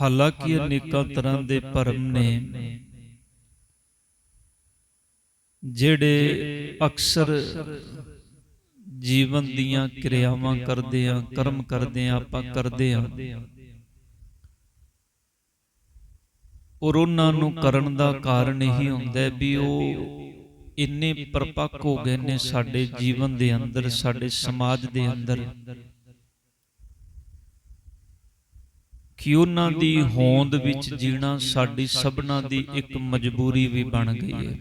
ਹਾਲਾਂਕਿ ਅਨੇਕਾਂ ਤਰ੍ਹਾਂ ਦੇ ਭਰਮ ਨੇ ਜਿਹੜੇ ਅਕਸਰ ਜੀਵਨ ਦੀਆਂ ਕਿਰਿਆਵਾਂ ਕਰਦੇ ਆ ਕਰਮ ਕਰਦੇ ਆ ਆਪਾਂ ਕਰਦੇ ਆ। ਔਰ ਉਹਨਾਂ ਨੂੰ ਕਰਨ ਦਾ ਕਾਰਨ ਇਹੀ ਹੁੰਦਾ ਹੈ ਵੀ ਉਹ ਇੰਨੇ ਪਰਪੱਕ ਹੋ ਗਏ ਨੇ ਸਾਡੇ ਜੀਵਨ ਦੇ ਅੰਦਰ ਸਾਡੇ ਸਮਾਜ ਦੇ ਅੰਦਰ। ਕਿ ਉਹਨਾਂ ਦੀ ਹੋਂਦ ਵਿੱਚ ਜੀਣਾ ਸਾਡੀ ਸਭਨਾ ਦੀ ਇੱਕ ਮਜਬੂਰੀ ਵੀ ਬਣ ਗਈ ਹੈ।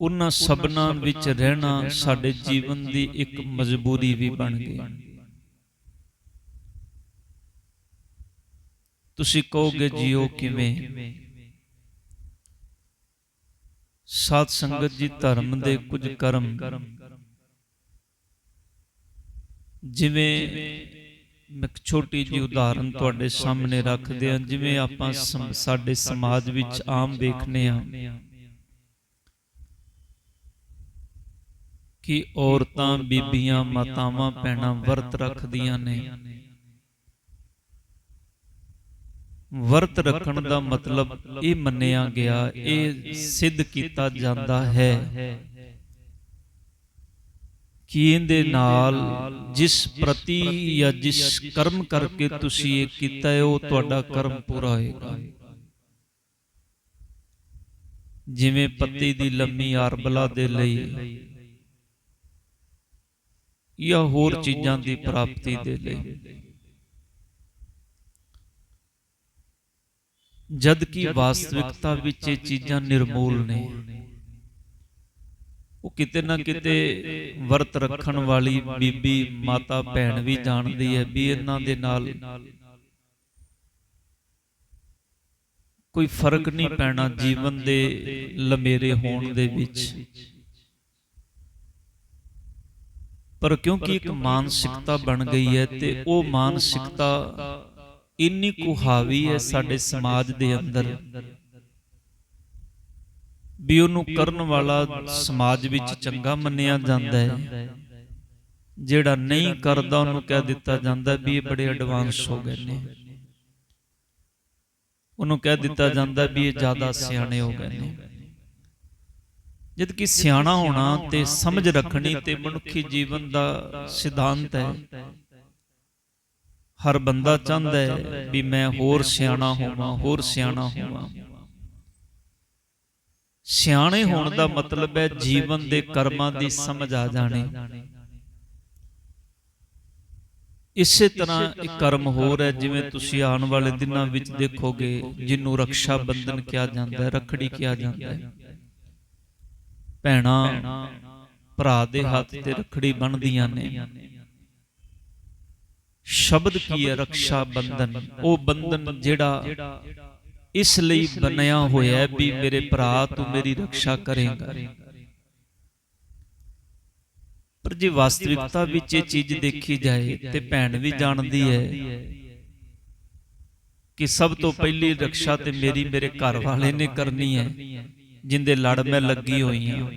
ਉਹਨਾਂ ਸਭਨਾ ਵਿੱਚ ਰਹਿਣਾ ਸਾਡੇ ਜੀਵਨ ਦੀ ਇੱਕ ਮਜਬੂਰੀ ਵੀ ਬਣ ਗਈ। ਤੁਸੀਂ ਕਹੋਗੇ ਜੀਓ ਕਿਵੇਂ? ਸਾਧ ਸੰਗਤ ਜੀ ਧਰਮ ਦੇ ਕੁਝ ਕਰਮ। ਜਿਵੇਂ ਇੱਕ ਛੋਟੀ ਜਿਹੀ ਉਦਾਹਰਨ ਤੁਹਾਡੇ ਸਾਹਮਣੇ ਰੱਖਦੇ ਹਾਂ, ਜਿਵੇਂ ਆਪਾਂ ਸਾਡੇ ਸਮਾਜ ਵਿੱਚ ਆਮ ਵੇਖਨੇ ਆ ਕਿ ਔਰਤਾਂ, ਬੀਬੀਆਂ, ਮਾਤਾਵਾਂ, ਭੈਣਾਂ ਵਰਤ ਰੱਖਦੀਆਂ ਨੇ। ਵਰਤ ਰੱਖਣ ਦਾ ਮਤਲਬ ਇਹ ਮੰਨਿਆ ਗਿਆ, ਇਹ ਸਿੱਧ ਕੀਤਾ ਜਾਂਦਾ ਹੈ। ਕਿ ਇਹਦੇ ਨਾਲ ਜਿਸ ਪ੍ਰਤੀ ਜਾਂ ਜਿਸ ਕਰਮ ਕਰਕੇ ਤੁਸੀਂ ਇਹ ਕੀਤਾ ਹੈ ਉਹ ਤੁਹਾਡਾ ਕਰਮ ਪੂਰਾ ਹੋਏਗਾ। ਜਿਵੇਂ ਪੱਤੀ ਦੀ ਲੰਮੀ ਆਰਬਲਾ ਦੇ ਲਈ ਜਾਂ ਹੋਰ ਚੀਜ਼ਾਂ ਦੀ ਪ੍ਰਾਪਤੀ ਦੇ ਲਈ। ਜਦ ਕਿ ਵਾਸਤਵਿਕਤਾ ਵਿੱਚ ਇਹ ਚੀਜ਼ਾਂ ਨਿਰਮੂਲ ਨੇ। ਉਹ ਕਿਤੇ ਨਾ ਕਿਤੇ ਵਰਤ ਰੱਖਣ ਵਾਲੀ ਬੀਬੀ ਮਾਤਾ ਭੈਣ ਵੀ ਜਾਣਦੀ ਹੈ ਵੀ ਇਹਨਾਂ ਦੇ ਨਾਲ ਕੋਈ ਫ਼ਰਕ ਨਹੀਂ ਪੈਣਾ ਜੀਵਨ ਦੇ ਲੰਮੇਰੇ ਹੋਣ ਦੇ ਵਿੱਚ। ਪਰ ਕਿਉਂਕਿ ਇੱਕ ਮਾਨਸਿਕਤਾ ਬਣ ਗਈ ਹੈ ਤੇ ਉਹ ਮਾਨਸਿਕਤਾ ਇੰਨੀ ਕੁ ਹਾਵੀ ਹੈ ਸਾਡੇ ਸਮਾਜ ਦੇ ਅੰਦਰ। ਵੀ ਉਹਨੂੰ ਕਰਨ ਵਾਲਾ ਸਮਾਜ ਵਿੱਚ ਚੰਗਾ ਮੰਨਿਆ ਜਾਂਦਾ ਹੈ। ਜਿਹੜਾ ਨਹੀਂ ਕਰਦਾ, ਉਹਨੂੰ ਕਹਿ ਦਿੱਤਾ ਜਾਂਦਾ ਵੀ ਇਹ ਬੜੇ ਐਡਵਾਂਸ ਹੋ ਗਏ ਨੇ। ਉਹਨੂੰ ਕਹਿ ਦਿੱਤਾ ਜਾਂਦਾ ਵੀ ਇਹ ਜ਼ਿਆਦਾ ਸਿਆਣੇ ਹੋ ਗਏ ਨੇ। ਜਦ ਕਿ ਸਿਆਣਾ ਹੋਣਾ ਤੇ ਸਮਝ ਰੱਖਣੀ ਤੇ ਮਨੁੱਖੀ ਜੀਵਨ ਦਾ ਸਿਧਾਂਤ ਹੈ। ਹਰ ਬੰਦਾ ਚਾਹੁੰਦਾ ਹੈ ਵੀ ਮੈਂ ਹੋਰ ਸਿਆਣਾ ਹੋਵਾਂ, ਹੋਰ ਸਿਆਣਾ ਹੋਵਾਂ। ਸਿਆਣੇ ਹੋਣ ਦਾ ਮਤਲਬ ਹੈ ਜੀਵਨ ਦੇ ਕਰਮਾਂ ਦੀ ਸਮਝ ਆ ਜਾਣੀ। ਇਸੇ ਤਰ੍ਹਾਂ ਇੱਕ ਕਰਮ ਹੋਰ ਹੈ ਜਿਵੇਂ ਤੁਸੀਂ ਆਉਣ ਵਾਲੇ ਦਿਨਾਂ ਵਿੱਚ ਦੇਖੋਗੇ ਜਿਹਨੂੰ ਰੱਖਿਆ ਬੰਧਨ ਕਿਹਾ ਜਾਂਦਾ ਹੈ ਰੱਖੜੀ ਕਿਹਾ ਜਾਂਦਾ ਹੈ। ਭੈਣਾਂ ਭਰਾ ਦੇ ਹੱਥ ਤੇ ਰੱਖੜੀ ਬੰਨ੍ਹਦੀਆਂ ਨੇ। ਸ਼ਬਦ ਕੀ ਹੈ ਰੱਖਿਆ ਬੰਧਨ? ਉਹ ਬੰਧਨ ਜਿਹੜਾ ਇਸ ਲਈ ਬਣਿਆ ਹੋਇਆ ਵੀ ਮੇਰੇ ਭਰਾ ਤੂੰ ਮੇਰੀ ਰੱਖਿਆ ਕਰੇਗਾ। ਪਰ ਜੇ ਵਾਸਤਵਿਕਤਾ ਵਿੱਚ ਇਹ ਚੀਜ਼ ਦੇਖੀ ਜਾਏ ਤੇ ਭੈਣ ਵੀ ਜਾਣਦੀ ਹੈ ਕਿ ਸਭ ਤੋਂ ਪਹਿਲੀ ਰੱਖਿਆ ਤੇ ਮੇਰੀ ਮੇਰੇ ਘਰ ਵਾਲੇ ਨੇ ਕਰਨੀ ਹੈ ਜਿੰਦੇ ਲੜ ਮੈਂ ਲੱਗੀ ਹੋਈ ਹਾਂ।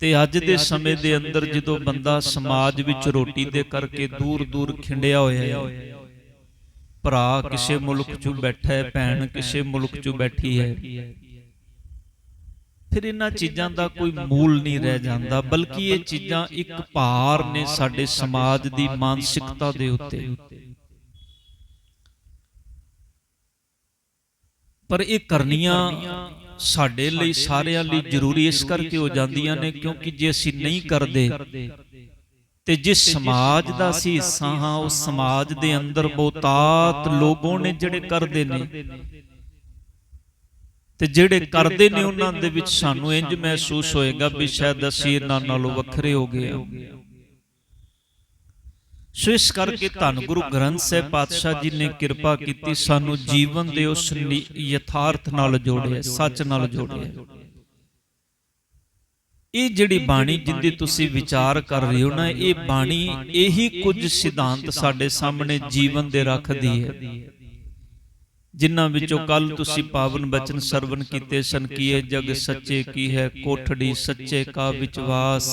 ਤੇ ਅੱਜ ਦੇ ਸਮੇਂ ਦੇ ਅੰਦਰ ਜਦੋਂ ਬੰਦਾ ਸਮਾਜ ਵਿੱਚ ਰੋਟੀ ਦੇ ਕਰਕੇ ਦੂਰ ਦੂਰ ਖਿੰਡਿਆ ਹੋਇਆ ਹੈ। ਭਰਾ ਕਿਸੇ ਮੁਲਕ 'ਚ ਬੈਠਾ ਹੈ ਭੈਣ ਕਿਸੇ ਮੁਲਕ 'ਚ ਬੈਠੀ ਹੈ। ਫਿਰ ਇਹਨਾਂ ਚੀਜ਼ਾਂ ਦਾ ਕੋਈ ਮੂਲ ਨਹੀਂ ਰਹਿ ਜਾਂਦਾ ਬਲਕਿ ਇਹ ਚੀਜ਼ਾਂ ਇੱਕ ਭਾਰ ਨੇ ਸਾਡੇ ਸਮਾਜ ਦੀ ਮਾਨਸਿਕਤਾ ਦੇ ਉੱਤੇ। ਪਰ ਇਹ ਕਰਨੀਆਂ ਸਾਡੇ ਲਈ ਸਾਰਿਆਂ ਲਈ ਜ਼ਰੂਰੀ ਇਸ ਕਰਕੇ ਹੋ ਜਾਂਦੀਆਂ ਨੇ ਕਿਉਂਕਿ ਜੇ ਅਸੀਂ ਨਹੀਂ ਕਰਦੇ ਤੇ ਜਿਸ ਸਮਾਜ ਦਾ ਹਿੱਸਾ ਹਾਂ ਉਸ ਸਮਾਜ ਦੇ ਅੰਦਰ ਬਹੁਤਾਤ ਲੋਗੋਂ ਨੇ ਜਿਹੜੇ ਕਰਦੇ ਨੇ। ਤੇ ਜਿਹੜੇ ਕਰਦੇ ਨੇ ਉਹਨਾਂ ਦੇ ਵਿੱਚ ਸਾਨੂੰ ਇੰਜ ਮਹਿਸੂਸ ਹੋਏਗਾ ਵੀ ਸ਼ਾਇਦ ਅਸੀਂ ਇਹਨਾਂ ਨਾਲੋਂ ਵੱਖਰੇ ਹੋ ਗਏ ਹਾਂ। ਸੋ ਇਸ ਕਰਕੇ ਧੰਨ ਗੁਰੂ ਗ੍ਰੰਥ ਸਾਹਿਬ ਪਾਤਸ਼ਾਹ ਜੀ ਨੇ ਕਿਰਪਾ ਕੀਤੀ ਸਾਨੂੰ ਜੀਵਨ ਦੇ ਉਸ ਯਥਾਰਥ ਨਾਲ ਜੋੜਿਆ ਸੱਚ ਨਾਲ ਜੋੜਿਆ। ਇਹ ਜਿਹੜੀ ਬਾਣੀ ਜਿੰਦੀ ਤੁਸੀਂ ਵਿਚਾਰ ਕਰ ਰਹੇ ਹੋ ਨਾ, ਇਹ ਬਾਣੀ ਇਹੀ ਕੁਝ ਸਿਧਾਂਤ ਸਾਡੇ ਸਾਹਮਣੇ ਜੀਵਨ ਦੇ ਰੱਖਦੀ ਹੈ। ਜਿਨ੍ਹਾਂ ਵਿੱਚੋਂ ਕੱਲ ਤੁਸੀਂ ਪਾਵਨ ਬਚਨ ਸਰਵਨ ਕੀਤੇ ਸਨ ਕੀਏ ਜਗ ਸੱਚੇ ਕੀ ਹੈ, ਕੋਠੜੀ ਸੱਚੇ ਕਾ ਵਿਚਵਾਸ,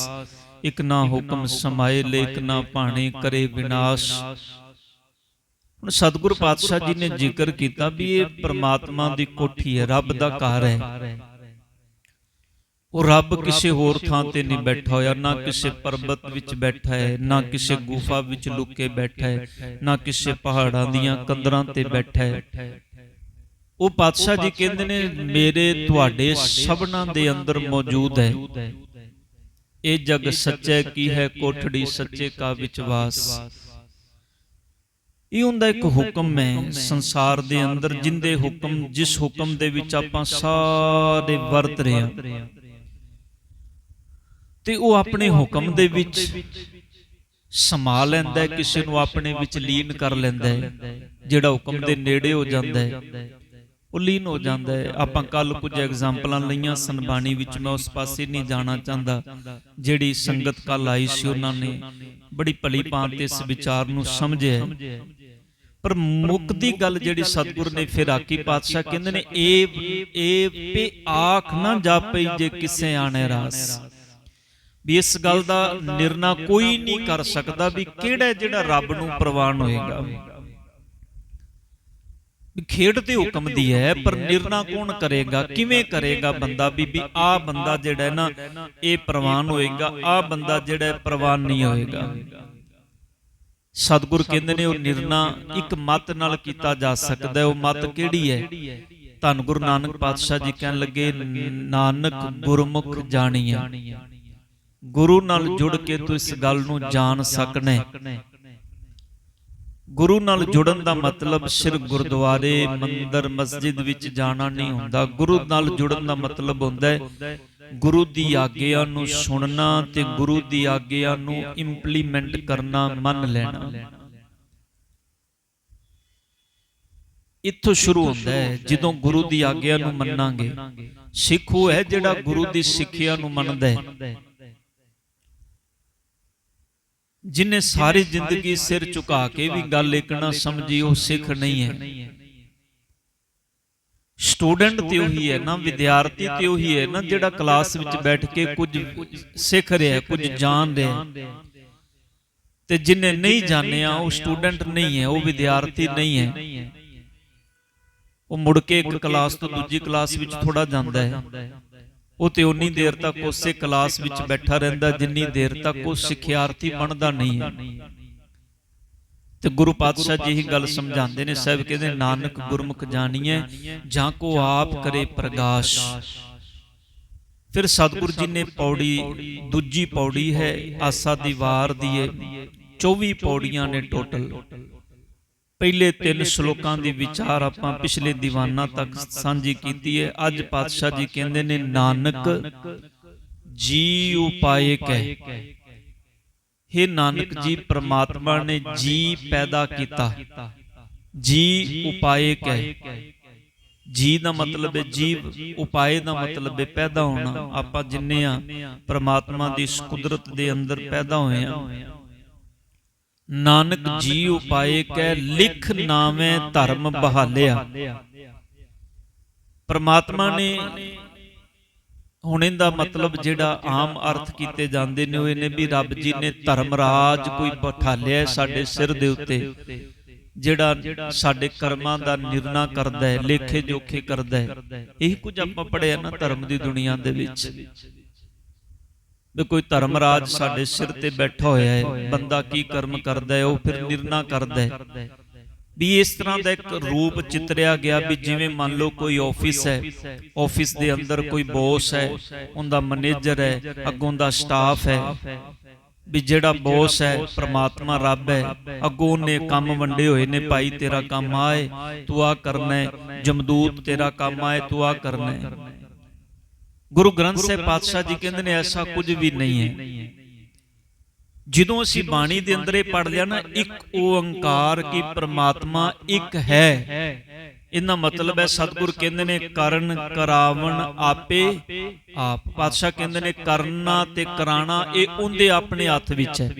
ਇਕ ਨਾ ਹੁਕਮ ਸਮਾਏ ਲੇਕ ਨਾ ਭਾਣੇ ਕਰੇ ਵਿਨਾਸ਼। ਹੁਣ ਸਤਿਗੁਰ ਪਾਤਸ਼ਾਹ ਜੀ ਨੇ ਜ਼ਿਕਰ ਕੀਤਾ ਵੀ ਇਹ ਪ੍ਰਮਾਤਮਾ ਦੀ ਕੋਠੀ ਹੈ, ਰੱਬ ਦਾ ਘਰ ਹੈ। ਉਹ ਰੱਬ ਕਿਸੇ ਹੋਰ ਥਾਂ ਤੇ ਨਹੀਂ ਬੈਠਾ ਹੋਇਆ ਨਾ ਕਿਸੇ ਪਰਬਤ ਵਿੱਚ ਬੈਠਾ ਹੈ ਨਾ ਕਿਸੇ ਗੁਫਾ ਵਿੱਚ ਲੁੱਕ ਕੇ ਬੈਠਾ ਹੈ ਨਾ ਕਿਸੇ ਪਹਾੜਾਂ ਦੀਆਂ ਕੰਦਰਾਂ ਤੇ ਬੈਠਾ ਹੈ। ਉਹ ਪਾਤਸ਼ਾਹ ਜੀ ਕਹਿੰਦੇ ਨੇ ਮੇਰੇ ਤੁਹਾਡੇ ਸਭਨਾਂ ਦੇ ਅੰਦਰ ਮੌਜੂਦ ਹੈ। ਇਹ ਜਗ ਸੱਚੇ ਕੀ ਹੈ ਕੋਠੜੀ ਸੱਚੇ ਕਾ ਵਿਚਵਾਸ ਇਹ ਹੁੰਦਾ ਇੱਕ ਹੁਕਮ ਹੈ ਸੰਸਾਰ ਦੇ ਅੰਦਰ ਜਿੰਦੇ ਹੁਕਮ ਜਿਸ ਹੁਕਮ ਦੇ ਵਿੱਚ ਆਪਾਂ ਸਾਰੇ ਵਰਤ ਰਹੇ ਹਾਂ। ਤੇ ਉਹ ਆਪਣੇ ਹੁਕਮ ਦੇ ਵਿੱਚ ਸਮਾ ਲੈਂਦਾ ਹੈ ਕਿਸੇ ਨੂੰ ਆਪਣੇ ਵਿੱਚ ਲੀਨ ਕਰ ਲੈਂਦਾ ਹੈ ਜਿਹੜਾ ਹੁਕਮ ਦੇ ਨੇੜੇ ਹੋ ਜਾਂਦਾ ਹੈ ਉਹ ਲੀਨ ਹੋ ਜਾਂਦਾ ਹੈ। ਆਪਾਂ ਕੱਲ ਕੁਝ ਐਗਜ਼ਾਮਪਲਾਂ ਲਈਆਂ ਸੰਬਾਣੀ ਵਿੱਚ ਮੈਂ ਉਸ ਪਾਸੇ ਨਹੀਂ ਜਾਣਾ ਚਾਹੁੰਦਾ। ਜਿਹੜੀ ਸੰਗਤ ਕੱਲ ਆਈ ਸੀ ਉਹਨਾਂ ਨੇ ਬੜੀ ਭਲੀ ਭਾਂਤ ਇਸ ਵਿਚਾਰ ਨੂੰ ਸਮਝਿਆ ਪਰ ਮੁੱਖ ਦੀ ਗੱਲ ਜਿਹੜੀ ਸਤਿਗੁਰ ਨੇ ਫਿਰ ਆਕੀ ਪਾਤਸ਼ਾਹ ਕਹਿੰਦੇ ਨੇ ਇਹ ਇਹ ਪੇ ਆਖ ਨਾ ਜਾਪਈ ਜੇ ਕਿਸੇ ਆਣੇ ਰਾਸ ਵੀ ਇਸ ਗੱਲ ਦਾ ਨਿਰਣਾ ਕੋਈ ਨਹੀਂ ਕਰ ਸਕਦਾ ਵੀ ਕਿਹੜਾ ਜਿਹੜਾ ਰੱਬ ਨੂੰ ਪ੍ਰਵਾਨ ਹੋਏਗਾ। ਖੇਡ ਤੇ ਹੁਕਮ ਦੀ ਹੈ ਪਰ ਨਿਰਣਾ ਕੌਣ ਕਰੇਗਾ? ਕਿਵੇਂ ਕਰੇਗਾ ਬੰਦਾ ਵੀ ਵੀ ਆ ਬੰਦਾ ਜਿਹੜਾ ਹੈ ਨਾ ਇਹ ਪ੍ਰਵਾਨ ਹੋਏਗਾ ਆ ਬੰਦਾ ਜਿਹੜਾ ਪ੍ਰਵਾਨ ਨਹੀਂ ਹੋਏਗਾ। ਸਤਿਗੁਰ ਕਹਿੰਦੇ ਨੇ ਉਹ ਨਿਰਣਾ ਇੱਕ ਮਤ ਨਾਲ ਕੀਤਾ ਜਾ ਸਕਦਾ ਉਹ ਮਤ ਕਿਹੜੀ ਹੈ? ਧੰਨ ਗੁਰੂ ਨਾਨਕ ਪਾਤਸ਼ਾਹ ਜੀ ਕਹਿਣ ਲੱਗੇ ਨਾਨਕ ਗੁਰਮੁਖ ਜਾਣੀਏ ਗੁਰੂ ਨਾਲ ਜੁੜ ਕੇ ਤੂੰ ਇਸ ਗੱਲ ਨੂੰ ਜਾਣ ਸਕਣਾ ਗੁਰੂ ਨਾਲ ਜੁੜਨ ਦਾ ਮਤਲਬ ਸਿਰਫ ਗੁਰਦੁਆਰੇ ਮੰਦਰ ਮਸਜਿਦ ਵਿੱਚ ਜਾਣਾ ਨਹੀਂ ਹੁੰਦਾ। ਗੁਰੂ ਨਾਲ ਜੁੜਨ ਦਾ ਮਤਲਬ ਹੁੰਦਾ ਹੈ ਗੁਰੂ ਦੀ ਆਗਿਆ ਨੂੰ ਸੁਣਨਾ ਤੇ ਗੁਰੂ ਦੀ ਆਗਿਆ ਨੂੰ ਇੰਪਲੀਮੈਂਟ ਕਰਨਾ ਮੰਨ ਲੈਣਾ। ਇੱਥੋਂ ਸ਼ੁਰੂ ਹੁੰਦਾ ਹੈ ਜਦੋਂ ਗੁਰੂ ਦੀ ਆਗਿਆ ਨੂੰ ਮੰਨਾਂਗੇ। ਸਿੱਖ ਉਹ ਹੈ ਜਿਹੜਾ ਗੁਰੂ ਦੀ ਸਿੱਖਿਆ ਨੂੰ ਮੰਨਦਾ ਹੈ। ਜਿਨੇ ਸਾਰੀ ਜ਼ਿੰਦਗੀ ਸਿਰ ਝੁਕਾ ਕੇ ਵੀ ਗੱਲ ਇੱਕ ਨਾ ਸਮਝੀ ਉਹ ਸਿੱਖ ਨਹੀਂ ਹੈ। ਸਟੂਡੈਂਟ ਤੇ ਉਹੀ ਹੈ ਨਾ ਵਿਦਿਆਰਥੀ ਤੇ ਉਹੀ ਹੈ ਨਾ ਜਿਹੜਾ ਕਲਾਸ ਵਿੱਚ ਬੈਠ ਕੇ ਕੁਝ ਸਿੱਖ ਰਿਹਾ ਕੁਝ ਜਾਣ ਰਿਹਾ। ਤੇ ਜਿਨੇ ਨਹੀਂ ਜਾਣਿਆ ਉਹ ਸਟੂਡੈਂਟ ਨਹੀਂ ਹੈ ਉਹ ਵਿਦਿਆਰਥੀ ਨਹੀਂ ਹੈ। ਉਹ ਮੁੜ ਕੇ ਇੱਕ ਕਲਾਸ ਤੋਂ ਦੂਜੀ ਕਲਾਸ ਵਿੱਚ ਥੋੜਾ ਜਾਂਦਾ ਹੈ। ਉਹ ਤੇ ਉਨੀ ਦੇਰ ਤੱਕ ਉਸੇ ਕਲਾਸ ਵਿੱਚ ਬੈਠਾ ਰਹਿੰਦਾ ਜਿੰਨੀ ਦੇਰ ਤੱਕ ਉਹ ਸਿੱਖਿਆਰਥੀ ਬਣਦਾ ਨਹੀਂ। ਹੈ ਤੇ ਗੁਰੂ ਪਾਤਸ਼ਾਹ ਜੀ ਹੀ ਗੱਲ ਸਮਝਾਉਂਦੇ ਨੇ ਸਾਹਿਬ ਕਹਿੰਦੇ ਨਾਨਕ ਗੁਰਮੁਖ ਜਾਣੀਏ ਜਾਂ ਕੋ ਆਪ ਕਰੇ ਪ੍ਰਗਾਸ਼। ਫਿਰ ਸਤਿਗੁਰੂ ਜੀ ਨੇ ਪੌੜੀ ਦੂਜੀ ਪੌੜੀ ਹੈ ਆਸਾ ਦੀ ਵਾਰ ਦੀ 24 ਪੌੜੀਆਂ ਨੇ ਟੋਟਲ। ਪਹਿਲੇ ਤਿੰਨ ਸ਼ਲੋਕਾਂ ਦੀ ਵਿਚਾਰ ਆਪਾਂ ਪਿਛਲੇ ਦੀਵਾਨਾਂ ਤੱਕ ਸਾਂਝੀ ਕੀਤੀ ਹੈ। ਅੱਜ ਪਾਤਸ਼ਾਹ ਜੀ ਕਹਿੰਦੇ ਨੇ ਨਾਨਕ ਜੀ ਉਪਾਇਕ ਹੈ हे ਨਾਨਕ ਜੀ ਪ੍ਰਮਾਤਮਾ ਨੇ ਜੀ ਪੈਦਾ ਕੀਤਾ। ਜੀ ਉਪਾਇਕ ਹੈ ਜੀ ਦਾ ਮਤਲਬ ਹੈ ਜੀਵ ਉਪਾਏ ਦਾ ਮਤਲਬ ਹੈ ਪੈਦਾ ਹੋਣਾ। ਆਪਾਂ ਜਿੰਨੇ ਆ ਪ੍ਰਮਾਤਮਾ ਦੀ ਇਸ ਕੁਦਰਤ ਦੇ ਅੰਦਰ ਪੈਦਾ ਹੋਏ ਆ। ਨਾਨਕ ਜੀ ਉਪਾਏ ਕੈ ਲਿਖ ਨਾਵੇਂ ਧਰਮ ਬਹਾਲਿਆ। ਪ੍ਰਮਾਤਮਾ ਨੇ ਹੁਣ ਇਹਦਾ ਮਤਲਬ ਜਿਹੜਾ ਆਮ ਅਰਥ ਕੀਤੇ ਜਾਂਦੇ ਨੇ, ਉਹ ਇਹਨੇ ਵੀ ਰੱਬ ਜੀ ਨੇ ਧਰਮ ਰਾਜ ਕੋਈ ਬਠਾਲਿਆ ਸਾਡੇ ਸਿਰ ਦੇ ਉੱਤੇ, ਜਿਹੜਾ ਸਾਡੇ ਕਰਮਾਂ ਦਾ ਨਿਰਣਾ ਕਰਦਾ ਹੈ ਲੇਖੇ ਜੋਖੇ ਕਰਦਾ ਹੈ। ਇਹ ਕੁਝ ਆਪਾਂ ਪੜਿਆ ਨਾ ਧਰਮ ਦੀ ਦੁਨੀਆ ਦੇ ਵਿੱਚ। ਵੀ ਕੋਈ ਧਰਮ ਰਾਜ ਸਾਡੇ ਸਿਰ ਤੇ ਬੈਠਾ ਹੋਇਆ ਹੈ, ਬੰਦਾ ਕੀ ਕਰਮ ਕਰਦਾ ਹੈ, ਉਹ ਫਿਰ ਨਿਰਣਾ ਕਰਦਾ ਹੈ। ਵੀ ਇਸ ਤਰ੍ਹਾਂ ਦਾ ਇੱਕ ਰੂਪ ਚਿਤਰਿਆ ਗਿਆ ਵੀ ਜਿਵੇਂ ਮੰਨ ਲਓ ਕੋਈ ਆਫਿਸ ਹੈ ਆਫਿਸ ਦੇ ਅੰਦਰ ਕੋਈ ਬੌਸ ਹੈ, ਉਹਦਾ ਮੈਨੇਜਰ ਹੈ, ਅੱਗੋਂ ਦਾ ਸਟਾਫ ਹੈ। ਵੀ ਜਿਹੜਾ ਬੌਸ ਹੈ, ਪ੍ਰਮਾਤਮਾ ਰੱਬ ਹੈ, ਅੱਗੋਂ ਨੇ ਕੰਮ ਵੰਡੇ ਹੋਏ ਨੇ, ਭਾਈ ਤੇਰਾ ਕੰਮ ਆਏ ਤੂੰ ਆ ਕਰਨਾ ਹੈ, ਜਮਦੂਤ ਤੇਰਾ ਕੰਮ ਆਏ ਤੂੰ ਆ ਕਰਨਾ ਹੈ। ਗੁਰੂ ਗ੍ਰੰਥ ਸਾਹਿਬ ਪਾਤਸ਼ਾਹ ਜੀ ਕਹਿੰਦੇ ਨੇ ਐਸਾ ਕੁਝ ਵੀ ਨਹੀਂ ਹੈ। ਜਦੋਂ ਅਸੀਂ ਬਾਣੀ ਦੇ ਅੰਦਰ ਪੜ ਲਿਆ ਨਾ ਇੱਕ ਓੰਕਾਰ ਕੀ ਪ੍ਰਮਾਤਮਾ ਇੱਕ ਹੈ। ਇਹਦਾ ਮਤਲਬ ਹੈ ਸਤਿਗੁਰ ਕਹਿੰਦੇ ਨੇ ਕਰਨ ਕਰਾਵਣ ਆਪੇ ਆਪ ਪਾਤਸ਼ਾਹ ਕਹਿੰਦੇ ਨੇ ਕਰਨਾ ਤੇ ਕਰਾਣਾ ਇਹ ਉਹਦੇ ਆਪਣੇ ਹੱਥ ਵਿੱਚ ਹੈ।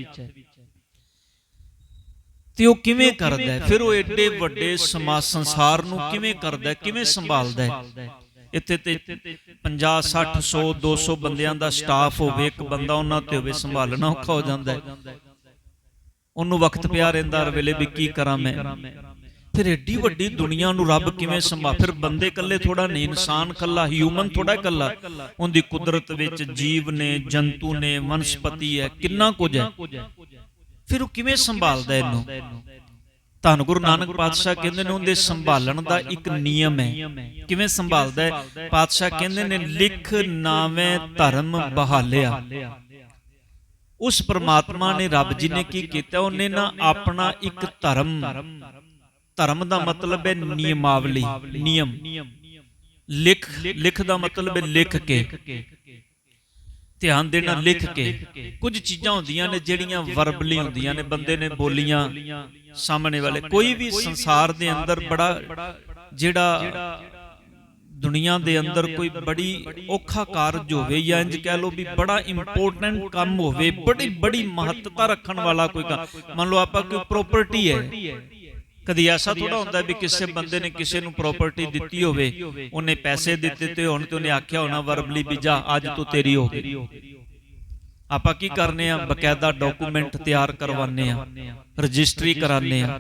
ਤੇ ਉਹ ਕਿਵੇਂ ਕਰਦਾ ਹੈ? ਫਿਰ ਉਹ ਏਡੇ ਵੱਡੇ ਸਮਾ ਸੰਸਾਰ ਨੂੰ ਕਿਵੇਂ ਕਰਦਾ ਹੈ? ਕਿਵੇਂ ਸੰਭਾਲਦਾ ਹੈ? ਇੱਥੇ ਤੇ 50 60 100 200 ਬੰਦਿਆਂ ਦਾ ਸਟਾਫ ਹੋਵੇ, ਇੱਕ ਬੰਦਾ ਉਹਨਾਂ ਤੇ ਹੋਵੇ, ਸੰਭਾਲਣਾ ਔਖਾ ਹੋ ਜਾਂਦਾ ਹੈ। ਉਹਨੂੰ ਵਕਤ ਪਿਆ ਰਹਿੰਦਾ, ਹਰ ਵੇਲੇ ਵੀ ਕੀ ਕਰਾਂ ਮੈਂ? ਫਿਰ ਏਡੀ ਵੱਡੀ ਦੁਨੀਆ ਨੂੰ ਰੱਬ ਕਿਵੇਂ ਸੰਭਾ ਫਿਰ ਬੰਦੇ ਇਕੱਲੇ ਥੋੜਾ ਨਹੀਂ ਇਨਸਾਨ ਇਕੱਲਾ ਹਿਊਮਨ ਥੋੜਾ ਇਕੱਲਾ। ਉਹਦੀ ਕੁਦਰਤ ਵਿੱਚ ਜੀਵ ਨੇ, ਜੰਤੂ ਨੇ, ਵਨਸਪਤੀ ਹੈ, ਕਿੰਨਾ ਕੁਝ ਹੈ। ਫਿਰ ਉਹ ਕਿਵੇਂ ਸੰਭਾਲਦਾ ਇਹਨੂੰ? ਧੰਨ ਗੁਰੂ ਨਾਨਕ ਪਾਤਸ਼ਾਹ ਕਹਿੰਦੇ ਨੇ ਉਹਦੇ ਸੰਭਾਲਣ ਦਾ ਇੱਕ ਨਿਯਮ ਹੈ। ਕਿਵੇਂ ਸੰਭਾਲਦਾ ਹੈ? ਪਾਤਸ਼ਾਹ ਕਹਿੰਦੇ ਨੇ ਲਿਖ ਨਾਵੇਂ ਧਰਮ ਬਹਾਲਿਆ। ਉਸ ਪ੍ਰਮਾਤਮਾ ਨੇ ਰੱਬ ਜੀ ਨੇ ਕੀ ਕੀਤਾ? ਉਹਨੇ ਨਾ ਆਪਣਾ ਇੱਕ ਧਰਮ। ਧਰਮ। ਦਾ ਮਤਲਬ ਹੈ ਨਿਯਮਾਵਲੀ। ਨਿਯਮ। ਲਿਖ। ਲਿਖ ਦਾ ਮਤਲਬ ਹੈ ਲਿਖ ਕੇ। ਧਿਆਨ ਦੇਣਾ ਲਿਖ ਕੇ। ਕੁਝ ਚੀਜ਼ਾਂ ਹੁੰਦੀਆਂ ਨੇ ਜਿਹੜੀਆਂ ਵਰਬਲੀ ਹੁੰਦੀਆਂ ਨੇ ਬੰਦੇ ਨੇ ਬੋਲੀਆਂ ਸਾਹਮਣੇ ਵਾਲੇ। ਕੋਈ ਵੀ ਸੰਸਾਰ ਦੇ ਅੰਦਰ ਬੜਾ ਜਿਹੜਾ ਦੁਨੀਆ ਦੇ ਅੰਦਰ ਕੋਈ ਬੜੀ ਔਖਾ ਕਾਰਜ ਹੋਵੇ ਜਾਂ ਇੰਜ ਕਹਿ ਲਓ ਵੀ ਬੜਾ ਇੰਪੋਰਟੈਂਟ ਕੰਮ ਹੋਵੇ ਬੜੀ ਬੜੀ ਮਹੱਤਤਾ ਰੱਖਣ ਵਾਲਾ ਕੋਈ ਕੰਮ। ਮੰਨ ਲਓ ਆਪਾਂ ਕੋਈ ਪ੍ਰਾਪਰਟੀ ਹੈ। ਕਦੀ ਐਸਾ ਥੋੜਾ ਹੁੰਦਾ ਵੀ ਕਿਸੇ ਬੰਦੇ ਨੇ ਕਿਸੇ ਨੂੰ ਪ੍ਰਾਪਰਟੀ ਦਿੱਤੀ ਹੋਵੇ, ਉਹਨੇ ਪੈਸੇ ਦਿੱਤੇ ਤੇ ਹੁਣ ਤੇ ਉਹਨੇ ਆਖਿਆ ਹੋਣਾ, ਵਰਬਲੀ ਵੀ ਜਾ, ਅੱਜ ਤੋਂ ਤੇਰੀ ਹੋ ਗਈ। ਆਪਾਂ ਕੀ ਕਰਨੇ ਆ? ਬਕਾਇਦਾ ਡਾਕੂਮੈਂਟ ਤਿਆਰ ਕਰਵਾਉਂਦੇ ਆ ਰਜਿਸਟਰੀ ਕਰਾਉਂਦੇ ਆ।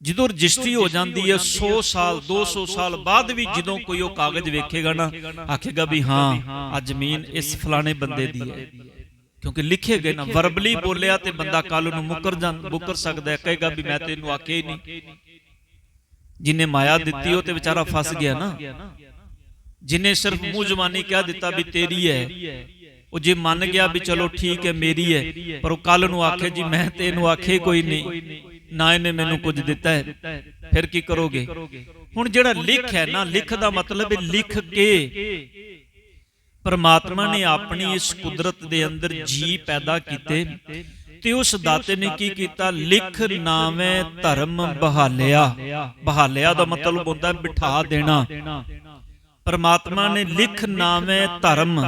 ਜਦੋਂ ਰਜਿਸਟਰੀ ਹੋ ਜਾਂਦੀ ਹੈ 100 ਸਾਲ 200 ਸਾਲ ਬਾਅਦ ਵੀ ਜਦੋਂ ਕੋਈ ਉਹ ਕਾਗਜ਼ ਵੇਖੇਗਾ ਨਾ, ਆਖੇਗਾ ਵੀ ਹਾਂ ਆ ਜ਼ਮੀਨ ਇਸ ਫਲਾਣੇ ਬੰਦੇ ਦੀ ਹੈ। ਕਿਉਂਕਿ ਲਿਖੇ ਗਏ ਨਾ ਵਰਬਲੀ ਬੋਲਿਆ ਤੇ ਬੰਦਾ ਕੱਲ ਨੂੰ ਮੁਕਰ ਜਾਂ ਮੁਕਰ ਸਕਦਾ ਹੈ ਕਹੇਗਾ ਵੀ ਮੈਂ ਤੈਨੂੰ ਆਖਿਆ ਹੀ ਨਹੀਂ। ਜਿਨੇ ਮਾਇਆ ਦਿੱਤੀ ਉਹ ਤੇ ਵਿਚਾਰਾ ਫਸ ਗਿਆ ਨਾ। ਜਿਨੇ ਸਿਰਫ ਮੂੰਹ ਜ਼ਬਾਨੀ ਕਹਿ ਦਿੱਤਾ ਵੀ ਤੇਰੀ ਹੈ। ਉਹ ਜੇ ਮੰਨ ਗਿਆ ਵੀ ਚਲੋ ਠੀਕ ਹੈ ਮੇਰੀ ਹੈ ਪਰ ਉਹ ਕੱਲ ਨੂੰ ਆਖੇ ਜੀ ਮੈਂ ਤੈਨੂੰ ਆਖੇ ਕੋਈ ਨਹੀਂ। ਨਾ ਇਹਨੇ ਮੈਨੂੰ ਕੁਝ ਦਿੱਤਾ ਹੈ। ਫਿਰ ਕੀ ਕਰੋਗੇ? ਹੁਣ ਜਿਹੜਾ ਲਿਖ ਹੈ ਨਾ ਲਿਖ ਦਾ ਮਤਲਬ ਹੈ ਲਿਖ ਕੇ ਪਰਮਾਤਮਾ ਨੇ ਆਪਣੀ ਇਸ ਕੁਦਰਤ ਦੇ ਅੰਦਰ ਜੀ ਪੈਦਾ ਕੀਤੇ ਤੇ ਉਸ ਦਾਤੇ ਨੇ ਕੀ ਕੀਤਾ? ਲਿਖ ਨਾਵੇਂ ਧਰਮ ਬਹਾਲਿਆ। ਬਹਾਲਿਆ ਦਾ ਮਤਲਬ ਹੁੰਦਾ ਬਿਠਾ ਦੇਣਾ। ਪਰਮਾਤਮਾ ਨੇ ਲਿਖ ਨਾਵੇਂ ਧਰਮ।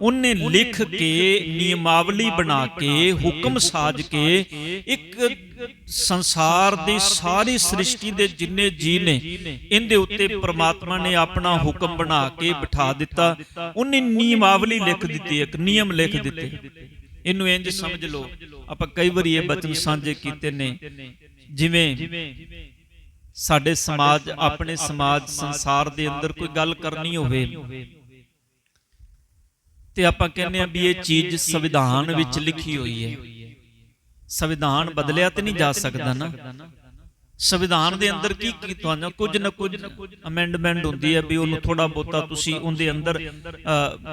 ਉਹਨੇ ਲਿਖ ਕੇ ਨਿਯਮਾਵਲੀ ਬਣਾ ਕੇ ਹੁਕਮ ਸਾਜ ਕੇ ਇੱਕ ਸੰਸਾਰ ਦੀ ਸਾਰੀ ਸ੍ਰਿਸ਼ਟੀ ਦੇ ਜਿੰਨੇ ਜੀ ਨੇ ਇਹਦੇ ਉੱਤੇ ਪ੍ਰਮਾਤਮਾ ਨੇ ਆਪਣਾ ਹੁਕਮ ਬਣਾ ਕੇ ਬਿਠਾ ਦਿੱਤਾ। ਉਹਨੇ ਨਿਯਮਾਵਲੀ ਲਿਖ ਦਿੱਤੀ ਇੱਕ ਨਿਯਮ ਲਿਖ ਦਿੱਤੇ। ਇਹਨੂੰ ਇੰਜ ਸਮਝ ਲਓ। ਆਪਾਂ ਕਈ ਵਾਰੀ ਇਹ ਬਚਨ ਸਾਂਝੇ ਕੀਤੇ ਨੇ। ਜਿਵੇਂ ਸਾਡੇ ਸਮਾਜ ਆਪਣੇ ਸਮਾਜ ਸੰਸਾਰ ਦੇ ਅੰਦਰ ਕੋਈ ਗੱਲ ਕਰਨੀ ਹੋਵੇ। ਤੇ ਆਪਾਂ ਕਹਿੰਦੇ ਆ ਵੀ ਇਹ ਚੀਜ਼ ਸੰਵਿਧਾਨ ਵਿੱਚ ਲਿਖੀ ਹੋਈ ਹੈ। ਸੰਵਿਧਾਨ ਬਦਲਿਆ ਤੇ ਨਹੀਂ ਜਾ ਸਕਦਾ ਨਾ। ਸੰਵਿਧਾਨ ਦੇ ਅੰਦਰ ਕੀ ਕੀ ਤੁਹਾਨੂੰ ਕੁਝ ਨਾ ਕੁਝ ਅਮੈਂਡਮੈਂਟ ਹੁੰਦੀ ਹੈ ਵੀ ਉਹਨੂੰ ਥੋੜਾ ਬੋਤਾ ਤੁਸੀਂ ਉਹਦੇ ਅੰਦਰ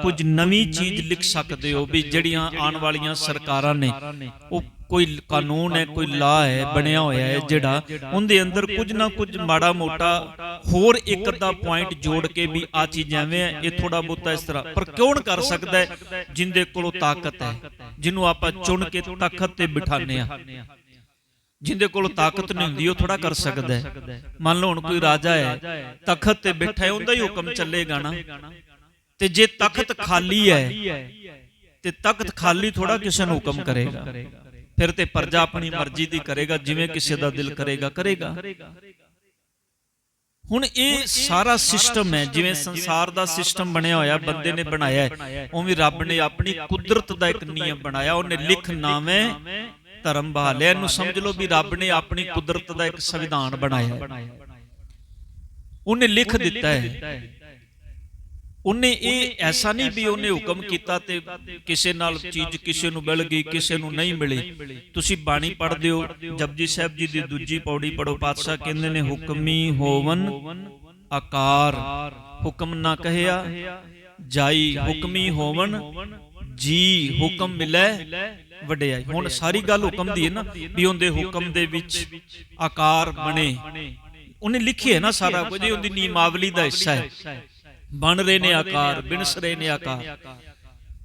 ਕੁਝ ਨਵੀਂ ਚੀਜ਼ ਲਿਖ ਸਕਦੇ ਹੋ ਵੀ ਜਿਹੜੀਆਂ ਆਉਣ ਵਾਲੀਆਂ ਸਰਕਾਰਾਂ ਨੇ ਉਹ ਕੋਈ ਕਾਨੂੰਨ ਹੈ ਕੋਈ ਲਾ ਹੈ ਬਣਿਆ ਹੋਇਆ ਹੈ ਜਿਹੜਾ ਉਹਦੇ ਅੰਦਰ ਕੁਝ ਨਾ ਕੁਝ ਮਾੜਾ ਮੋਟਾ ਹੋਰ ਇੱਕ ਅੱਧਾ ਪੁਆਇੰਟ ਜੋੜ ਕੇ ਵੀ ਆ ਚੀਜ਼ ਐਵੇਂ ਹੈ ਇਹ ਥੋੜਾ ਬੋਤਾ ਇਸ ਤਰ੍ਹਾਂ ਪਰ ਕੌਣ ਕਰ ਸਕਦਾ ਹੈ ਜਿੰਦੇ ਕੋਲੋਂ ਤਾਕਤ ਹੈ ਜਿਹਨੂੰ ਆਪਾਂ ਚੁਣ ਕੇ ਤਖਤ ਤੇ ਬਿਠਾਣੇ ਆ ਜਿੰਦੇ ਕੋਲ ਤਾਕਤ ਨਹੀਂ ਹੁੰਦੀ ਉਹ ਥੋੜਾ ਕਰ ਸਕਦਾ ਹੈ। ਮੰਨ ਲਓ ਹੁਣ ਕੋਈ ਰਾਜਾ ਹੈ ਤਖਤ ਤੇ ਬੈਠਾ ਹੈ ਉਹਦਾ ਹੀ ਹੁਕਮ ਚੱਲੇਗਾ ਨਾ। ਤੇ ਜੇ ਤਖਤ ਖਾਲੀ ਹੈ ਤੇ ਤਖਤ ਖਾਲੀ ਥੋੜਾ ਕਿਸੇ ਨੂੰ ਹੁਕਮ ਕਰੇਗਾ। ਫਿਰ ਤੇ ਪਰਜਾ ਆਪਣੀ ਮਰਜ਼ੀ ਦੀ ਕਰੇਗਾ ਜਿਵੇਂ ਕਿਸੇ ਦਾ ਦਿਲ ਕਰੇਗਾ ਕਰੇਗਾ। ਹੁਣ ਇਹ ਸਾਰਾ ਸਿਸਟਮ ਹੈ ਜਿਵੇਂ ਸੰਸਾਰ ਦਾ ਸਿਸਟਮ ਬਣਿਆ ਹੋਇਆ ਬੰਦੇ ਨੇ ਬਣਾਇਆ ਹੈ। ਉਵੇਂ ਰੱਬ ਨੇ ਆਪਣੀ ਕੁਦਰਤ ਦਾ ਇੱਕ ਨਿਯਮ ਬਣਾਇਆ ਉਹਨੇ ਲਿਖ ਨਾਵੇਂ ਧਰਮ ਬਹਾਲਿਆ ਇਹਨੂੰ ਸਮਝ ਲਓ ਵੀ ਰੱਬ ਨੇ ਆਪਣੀ ਕੁਦਰਤ ਦਾ ਇੱਕ ਸੰਵਿਧਾਨ ਬਣਾਇਆ ਹੈ। ਉਹਨੇ ਲਿਖ ਦਿੱਤਾ ਹੈ। ਉਹਨੇ ਇਹ ਐਸਾ ਨਹੀਂ ਵੀ ਉਹਨੇ ਹੁਕਮ ਕੀਤਾ ਤੇ ਕਿਸੇ ਨਾਲ ਚੀਜ਼ ਕਿਸੇ ਨੂੰ ਮਿਲ ਗਈ ਕਿਸੇ ਨੂੰ ਨਹੀਂ ਮਿਲੀ। ਤੁਸੀਂ ਬਾਣੀ ਪੜ੍ਹਦੇ ਹੋ ਜਪਜੀ ਸਾਹਿਬ ਜੀ ਦੀ ਦੂਜੀ ਪੌੜੀ ਪੜੋ ਪਾਤਸ਼ਾਹ ਕਹਿੰਦੇ ਨੇ ਹੁਕਮੀ ਹੋਵਨ ਆਕਾਰ। ਹੁਕਮ ਨਾ ਕਹਿਆ ਜਾਈ ਹੁਕਮੀ ਹੋਵਨ ਜੀ ਹੁਕਮ ਮਿਲੇ ਵਡਿਆਈ ਹੁਣ ਸਾਰੀ ਗੱਲ ਹੁਕਮ ਦੀ ਹੈ ਨਾ ਵੀ ਉਹਦੇ ਹੁਕਮ ਦੇ ਵਿੱਚ ਆਕਾਰ ਬਣੇ। ਉਹਨੇ ਲਿਖਿਆ ਨਾ ਸਾਰਾ ਕੁਝ ਉਹਦੀ ਨੀਮਾਵਲੀ ਦਾ ਹਿੱਸਾ ਹੈ। ਬਣ ਰਹੇ ਨੇ ਆਕਾਰ ਬਿਨਸ ਰਹੇ ਨੇ ਆਕਾਰ।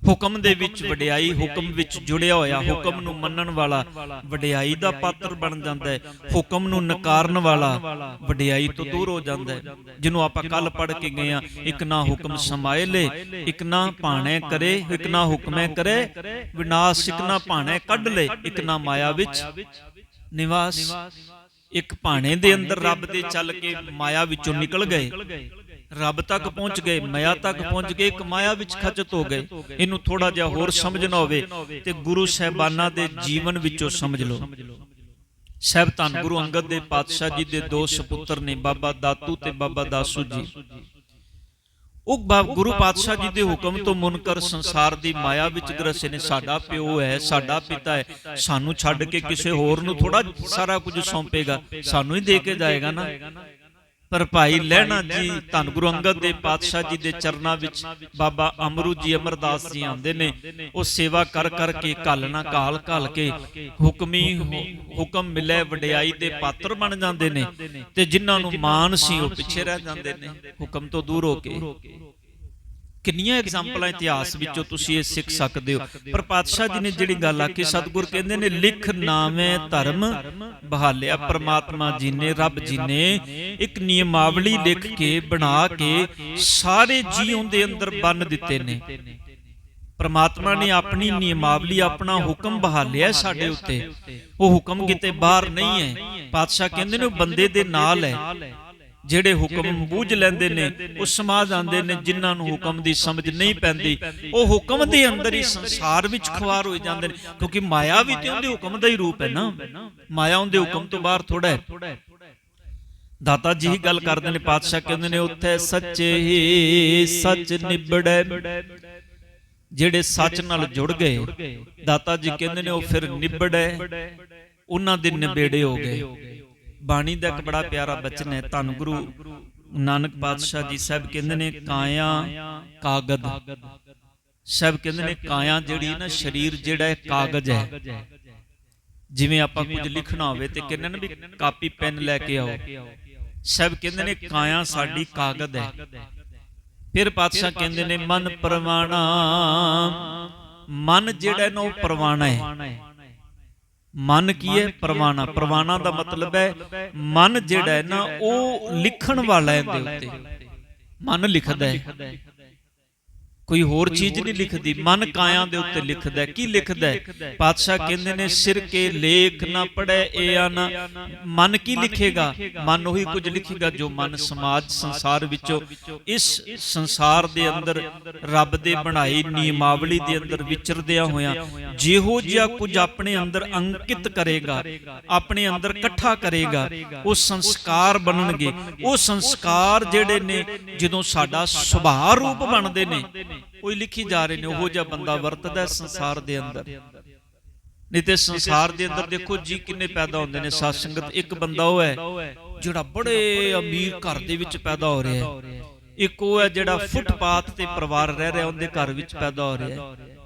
ਹੁਕਮ ਦੇ ਵਿੱਚ ਵਡਿਆਈ ਹੁਕਮ ਵਿੱਚ ਜੁੜਿਆ ਹੋਇਆ ਹੁਕਮ ਨੂੰ ਮੰਨਣ ਵਾਲਾ ਵਡਿਆਈ ਦਾ ਪਾਤਰ ਬਣ ਜਾਂਦਾ ਹੈ। ਹੁਕਮ ਨੂੰ ਨਕਾਰਨ ਵਾਲਾ ਵਡਿਆਈ ਤੋਂ ਦੂਰ ਹੋ ਜਾਂਦਾ ਹੈ। ਜਿਹਨੂੰ ਆਪਾਂ ਕੱਲ ਪੜ੍ਹ ਕੇ ਗਏ ਆ ਇੱਕ ਨਾ ਹੁਕਮ ਸਮਾਏ ਲੈ ਇੱਕ ਨਾ ਭਾਣੇ ਕਰੇ ਇੱਕ ਨਾ ਹੁਕਮੇ ਕਰੇ ਵਿਨਾਸ਼ ਇੱਕ ਨਾ ਭਾਣੇ ਕੱਢ ਲੈ ਇੱਕ ਨਾ ਮਾਇਆ ਵਿੱਚ। ਨਿਵਾਸ ਇੱਕ ਭਾਣੇ ਦੇ ਅੰਦਰ ਰੱਬ ਦੇ ਚੱਲ ਕੇ ਮਾਇਆ ਵਿੱਚੋਂ ਨਿਕਲ ਗਏ। ਰੱਬ ਤੱਕ ਪਹੁੰਚ ਗਏ ਮਾਇਆ ਤੱਕ ਪਹੁੰਚ ਗਏ ਇੱਕ ਮਾਇਆ ਵਿੱਚ ਖਚਤ ਹੋ ਗਏ। ਇਹਨੂੰ ਥੋੜਾ ਜਿਹਾ ਹੋਰ ਸਮਝਣਾ ਹੋਵੇ ਤੇ ਗੁਰੂ ਸਾਹਿਬਾਨਾਂ ਦੇ ਜੀਵਨ ਵਿੱਚੋਂ ਸਮਝ ਲਓ। ਸਹਿਬ ਧੰਨ ਗੁਰੂ ਅੰਗਦ ਦੇ ਪਾਤਸ਼ਾਹ ਜੀ ਦੇ ਦੋ ਸੁਪੁੱਤਰ ਨੇ ਬਾਬਾ ਦਾਤੂ ਤੇ ਬਾਬਾ ਦਾਸੂ ਜੀ। ਉਹ ਬਾਬ ਗੁਰੂ ਪਾਤਸ਼ਾਹ ਜੀ ਦੇ ਹੁਕਮ ਤੋਂ ਮੁਨਕਰ ਸੰਸਾਰ ਦੀ ਮਾਇਆ ਵਿੱਚ ਗਰਸੇ ਨੇ ਸਾਡਾ ਪਿਓ ਹੈ ਸਾਡਾ ਪਿਤਾ ਹੈ। ਸਾਨੂੰ ਛੱਡ ਕੇ ਕਿਸੇ ਹੋਰ ਨੂੰ ਥੋੜਾ ਸਾਰਾ ਕੁਝ ਸੌਂਪੇਗਾ। ਸਾਨੂੰ ਹੀ ਦੇ ਕੇ ਜਾਏਗਾ ਨਾ ਪਰ ਭਾਈ ਲਹਿਣਾ ਜੀ ਧੰਨ ਗੁਰੂ ਅੰਗਦ ਦੇ ਪਾਤਸ਼ਾਹ ਜੀ ਦੇ ਚਰਨਾਂ ਵਿੱਚ ਬਾਬਾ ਅਮਰੂ ਜੀ ਅਮਰਦਾਸ ਜੀ ਆਉਂਦੇ ਨੇ। ਉਹ ਸੇਵਾ ਕਰ ਕਰਕੇ ਘਾਲਣਾ ਘਾਲ ਘਾਲ ਕੇ ਹੁਕਮੀ ਹੁਕਮ ਮਿਲੇ ਵਡਿਆਈ ਦੇ ਪਾਤਰ ਬਣ ਜਾਂਦੇ ਨੇ ਤੇ ਜਿਨ੍ਹਾਂ ਨੂੰ ਮਾਨ ਸੀ ਉਹ ਪਿੱਛੇ ਰਹਿ ਜਾਂਦੇ ਨੇ। ਹੁਕਮ ਤੋਂ ਦੂਰ ਹੋ ਕੇ। ਕਿੰਨੀਆਂ ਐਗਜ਼ਾਮਪਲਾਂ ਇਤਿਹਾਸ ਵਿੱਚੋਂ ਤੁਸੀਂ ਇਹ ਸਿੱਖ ਸਕਦੇ ਹੋ। ਪਰ ਪਾਤਸ਼ਾਹ ਜੀ ਨੇ ਜਿਹੜੀ ਗੱਲ ਆਖੀ ਸਤਿਗੁਰ ਕਹਿੰਦੇ ਨੇ ਲਿਖ ਨਾਵੇਂ ਧਰਮ ਬਹਾਲਿਆ ਪ੍ਰਮਾਤਮਾ ਜੀ ਨੇ ਰੱਬ ਜੀ ਨੇ ਇੱਕ ਨਿਯਮਾਵਲੀ ਲਿਖ ਕੇ ਬਣਾ ਕੇ ਸਾਰੇ ਜੀਵਨ ਦੇ ਅੰਦਰ ਬੰਨ ਦਿੱਤੇ ਨੇ। ਪ੍ਰਮਾਤਮਾ ਨੇ ਆਪਣੀ ਨਿਯਮਾਵਲੀ ਆਪਣਾ ਹੁਕਮ ਬਹਾਲਿਆ ਸਾਡੇ ਉੱਤੇ। ਉਹ ਹੁਕਮ ਕਿਤੇ ਬਾਹਰ ਨਹੀਂ ਹੈ। ਪਾਤਸ਼ਾਹ ਕਹਿੰਦੇ ਨੇ ਉਹ ਬੰਦੇ ਦੇ ਨਾਲ ਹੈ। ਜਿਹੜੇ ਹੁਕਮ ਬੂਝ ਲੈਂਦੇ ਨੇ ਉਹ ਸਮਾ ਜਾਂਦੇ ਨੇ ਜਿਨ੍ਹਾਂ ਨੂੰ ਹੁਕਮ ਦੀ ਸਮਝ ਨਹੀਂ ਪੈਂਦੀ ਉਹ ਹੁਕਮ ਦੇ ਅੰਦਰ ਹੀ ਸੰਸਾਰ ਵਿੱਚ ਖਵਾਰ ਹੋਏ ਜਾਂਦੇ ਨੇ ਕਿਉਂਕਿ ਮਾਇਆ ਵੀ ਤੇ ਉਹਦੇ ਹੁਕਮ ਦਾ ਹੀ ਰੂਪ ਹੈ ਨਾ। ਮਾਇਆ ਉਹਦੇ ਹੁਕਮ ਤੋਂ ਬਾਹਰ ਥੋੜਾ ਹੈ। ਦਾਤਾ ਜੀ ਹੀ ਗੱਲ ਕਰਦੇ ਨੇ ਪਾਤਸ਼ਾਹ ਕਹਿੰਦੇ ਨੇ ਉੱਥੇ ਸੱਚੇ ਹੀ ਸੱਚ ਨਿਬੜੈ। ਜਿਹੜੇ ਸੱਚ ਨਾਲ ਜੁੜ ਗਏ ਦਾਤਾ ਜੀ ਕਹਿੰਦੇ ਨੇ ਉਹ ਫਿਰ ਨਿਬੜੈ। ਉਹਨਾਂ ਦੇ ਨਿਬੇੜੇ ਹੋ ਗਏ। ਬਾਣੀ ਦਾ ਇੱਕ ਬੜਾ ਪਿਆਰਾ ਬਚਨ ਹੈ ਧੰਨ ਗੁਰੂ ਨਾਨਕ ਪਾਤਸ਼ਾਹ ਜੀ ਸਾਹਿਬ ਕਹਿੰਦੇ ਨੇ ਕਾਇਆ ਕਾਗਦ। ਸਾਹਿਬ ਕਹਿੰਦੇ ਨੇ ਕਾਇਆ ਜਿਹੜੀ ਨਾ ਸਰੀਰ ਜਿਹੜਾ ਹੈ। ਕਾਗਜ਼ ਹੈ। ਜਿਵੇਂ ਆਪਾਂ ਕੁਝ ਲਿਖਣਾ ਹੋਵੇ ਤੇ ਕਹਿੰਦੇ ਨੇ ਵੀ ਕਾਪੀ ਪੈਨ ਲੈ ਕੇ ਆਓ। ਸਾਹਿਬ ਕਹਿੰਦੇ ਨੇ ਕਾਇਆ ਸਾਡੀ ਕਾਗਜ਼ ਹੈ। ਫਿਰ ਪਾਤਸ਼ਾਹ ਕਹਿੰਦੇ ਨੇ ਮਨ ਪਰਵਾਣਾ। ਮਨ ਜਿਹੜਾ ਨਾ ਉਹ ਪਰਵਾਣਾ ਹੈ। ਮਨ ਕੀ ਹੈ? ਪਰਵਾਣਾ ਪਰਵਾਣਾ ਦਾ ਮਤਲਬ ਹੈ ਮਨ ਜਿਹੜਾ ਹੈ ਨਾ ਉਹ ਲਿਖਣ ਵਾਲਾ ਹੈ ਇਹਦੇ ਉੱਤੇ। ਮਨ ਲਿਖਦਾ ਹੈ। ਕੋਈ ਹੋਰ ਚੀਜ਼ ਨਹੀਂ ਲਿਖਦੀ ਮਨ ਕਾਇਆ ਦੇ ਉੱਤੇ ਲਿਖਦਾ ਕੀ ਲਿਖਦਾ ਪਾਤਸ਼ਾਹ ਕਹਿੰਦੇ ਨੇ ਸਿਰ ਕੇ ਲੇਖ ਨਾ ਪੜੈ ਇਹ ਆਨਾ ਮਨ ਕੀ ਲਿਖੇਗਾ? ਮਨ ਉਹੀ ਕੁਝ ਲਿਖੇਗਾ ਜੋ ਮਨ ਸਮਾਜ ਸੰਸਾਰ ਵਿੱਚੋਂ ਇਸ ਸੰਸਾਰ ਦੇ ਅੰਦਰ ਰੱਬ ਦੇ ਬਣਾਈ ਨਿਯਮਾਵਲੀ ਦੇ ਅੰਦਰ ਵਿਚਰਦਿਆਂ ਹੋਇਆਂ। ਜਿਹੋ ਜਿਹਾ ਕੁਝ ਆਪਣੇ ਅੰਦਰ ਅੰਕਿਤ ਕਰੇਗਾ ਆਪਣੇ ਅੰਦਰ ਇਕੱਠਾ ਕਰੇਗਾ ਉਹ ਸੰਸਕਾਰ ਬਣਨਗੇ। ਉਹ ਸੰਸਕਾਰ ਜਿਹੜੇ ਨੇ ਜਦੋਂ ਸਾਡਾ ਸੁਭਾਅ ਰੂਪ ਬਣਦੇ ਨੇ ਉਹ ਲਿਖੀ ਜਾ ਰਹੇ ਨੇ, ਉਹੋ ਜਿਹਾ ਬੰਦਾ ਵਰਤਦਾ ਸੰਸਾਰ ਦੇ ਅੰਦਰ। ਨਹੀਂ ਤੇ ਸੰਸਾਰ ਦੇ ਅੰਦਰ ਦੇਖੋ ਜੀ ਕਿੰਨੇ ਪੈਦਾ ਹੁੰਦੇ ਨੇ, ਸਾਧ ਸੰਗਤ, ਇੱਕ ਬੰਦਾ ਉਹ ਹੈ ਜਿਹੜਾ ਬੜੇ ਅਮੀਰ ਘਰ ਦੇ ਵਿੱਚ ਪੈਦਾ ਹੋ ਰਿਹਾ ਹੈ। ਇੱਕ ਉਹ ਹੈ ਜਿਹੜਾ ਫੁੱਟਪਾਥ ਤੇ ਪਰਿਵਾਰ ਰਹਿ ਰਿਹਾ, ਉਹਦੇ ਘਰ ਵਿੱਚ ਪੈਦਾ ਹੋ ਰਿਹਾ ਹੈ।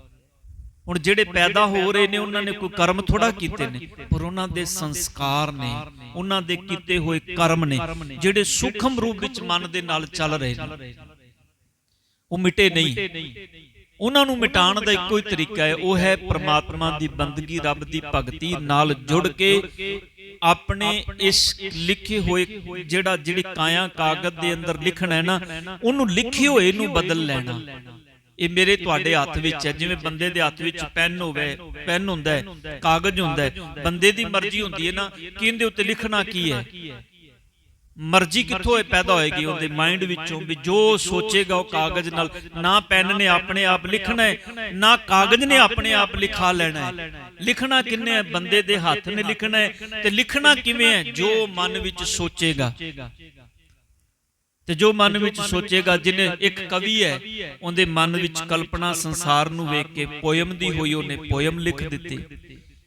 ਹੁਣ ਜਿਹੜੇ ਪੈਦਾ ਹੋ ਰਹੇ ਨੇ, ਉਹਨਾਂ ਨੇ ਕੋਈ ਕਰਮ ਥੋੜਾ ਕੀਤੇ ਨੇ, ਪਰ ਉਹਨਾਂ ਦੇ ਸੰਸਕਾਰ ਨੇ, ਉਹਨਾਂ ਦੇ ਕੀਤੇ ਹੋਏ ਕਰਮ ਨੇ, ਜਿਹੜੇ ਸੂਖਮ ਰੂਪ ਵਿੱਚ ਮਨ ਦੇ ਨਾਲ ਚੱਲ ਰਹੇ ਨੇ। ਉਹ ਮਿਟੇ ਨਹੀਂ। ਉਹਨਾਂ ਨੂੰ ਮਿਟਾਉਣ ਦਾ ਇੱਕੋ ਹੀ ਤਰੀਕਾ ਹੈ। ਉਹ ਹੈ ਪ੍ਰਮਾਤਮਾ ਦੀ ਬੰਦਗੀ ਰੱਬ ਦੀ ਭਗਤੀ ਨਾਲ ਜੁੜ ਕੇ ਆਪਣੇ ਇਸ ਲਿਖੇ ਹੋਏ ਜਿਹੜਾ ਜਿਹੜੀ ਕਾਇਆ ਕਾਗਜ਼ ਦੇ ਅੰਦਰ ਲਿਖਣਾ ਹੈ ਨਾ ਉਹਨੂੰ ਲਿਖੇ ਹੋਏ ਨੂੰ ਬਦਲ ਲੈਣਾ। ਇਹ ਮੇਰੇ ਤੁਹਾਡੇ ਹੱਥ ਵਿੱਚ ਹੈ। ਜਿਵੇਂ ਬੰਦੇ ਦੇ ਹੱਥ ਵਿੱਚ ਪੈਨ ਹੋਵੇ ਪੈਨ ਹੁੰਦਾ ਹੈ ਕਾਗਜ਼ ਹੁੰਦਾ ਹੈ। ਬੰਦੇ ਦੀ ਮਰਜ਼ੀ ਹੁੰਦੀ ਹੈ ਨਾ ਕਿ ਇਹਦੇ ਉੱਤੇ ਲਿਖਣਾ ਕੀ ਹੈ? ਮਰਜ਼ੀ ਕਿੱਥੋਂ ਇਹ ਪੈਦਾ ਹੋਏਗੀ ਉਹਦੇ ਮਾਈਂਡ ਵਿੱਚੋਂ ਵੀ ਜੋ ਸੋਚੇਗਾ ਉਹ ਕਾਗਜ਼ ਨਾਲ ਨਾ ਪੈਨ ਨੇ ਆਪਣੇ ਆਪ ਲਿਖਣਾ ਹੈ ਨਾ ਕਾਗਜ਼ ਨੇ ਆਪਣੇ ਆਪ ਲਿਖਾ ਲੈਣਾ ਹੈ। ਲਿਖਣਾ ਕਿੰਨੇ ਹੈ ਬੰਦੇ ਦੇ ਹੱਥ ਨੇ ਲਿਖਣਾ ਹੈ ਤੇ ਲਿਖਣਾ ਕਿਵੇਂ ਹੈ? ਜੋ ਮਨ ਵਿੱਚ ਸੋਚੇਗਾ। ਤੇ ਜੋ ਮਨ ਵਿੱਚ ਸੋਚੇਗਾ ਜਿਨੇ ਇੱਕ ਕਵੀ ਹੈ ਉਹਦੇ ਮਨ ਵਿੱਚ ਕਲਪਨਾ ਸੰਸਾਰ ਨੂੰ ਵੇਖ ਕੇ ਪੋਇਮ ਦੀ ਹੋਈ ਉਹਨੇ ਪੋਇਮ ਲਿਖ ਦਿੱਤੀ।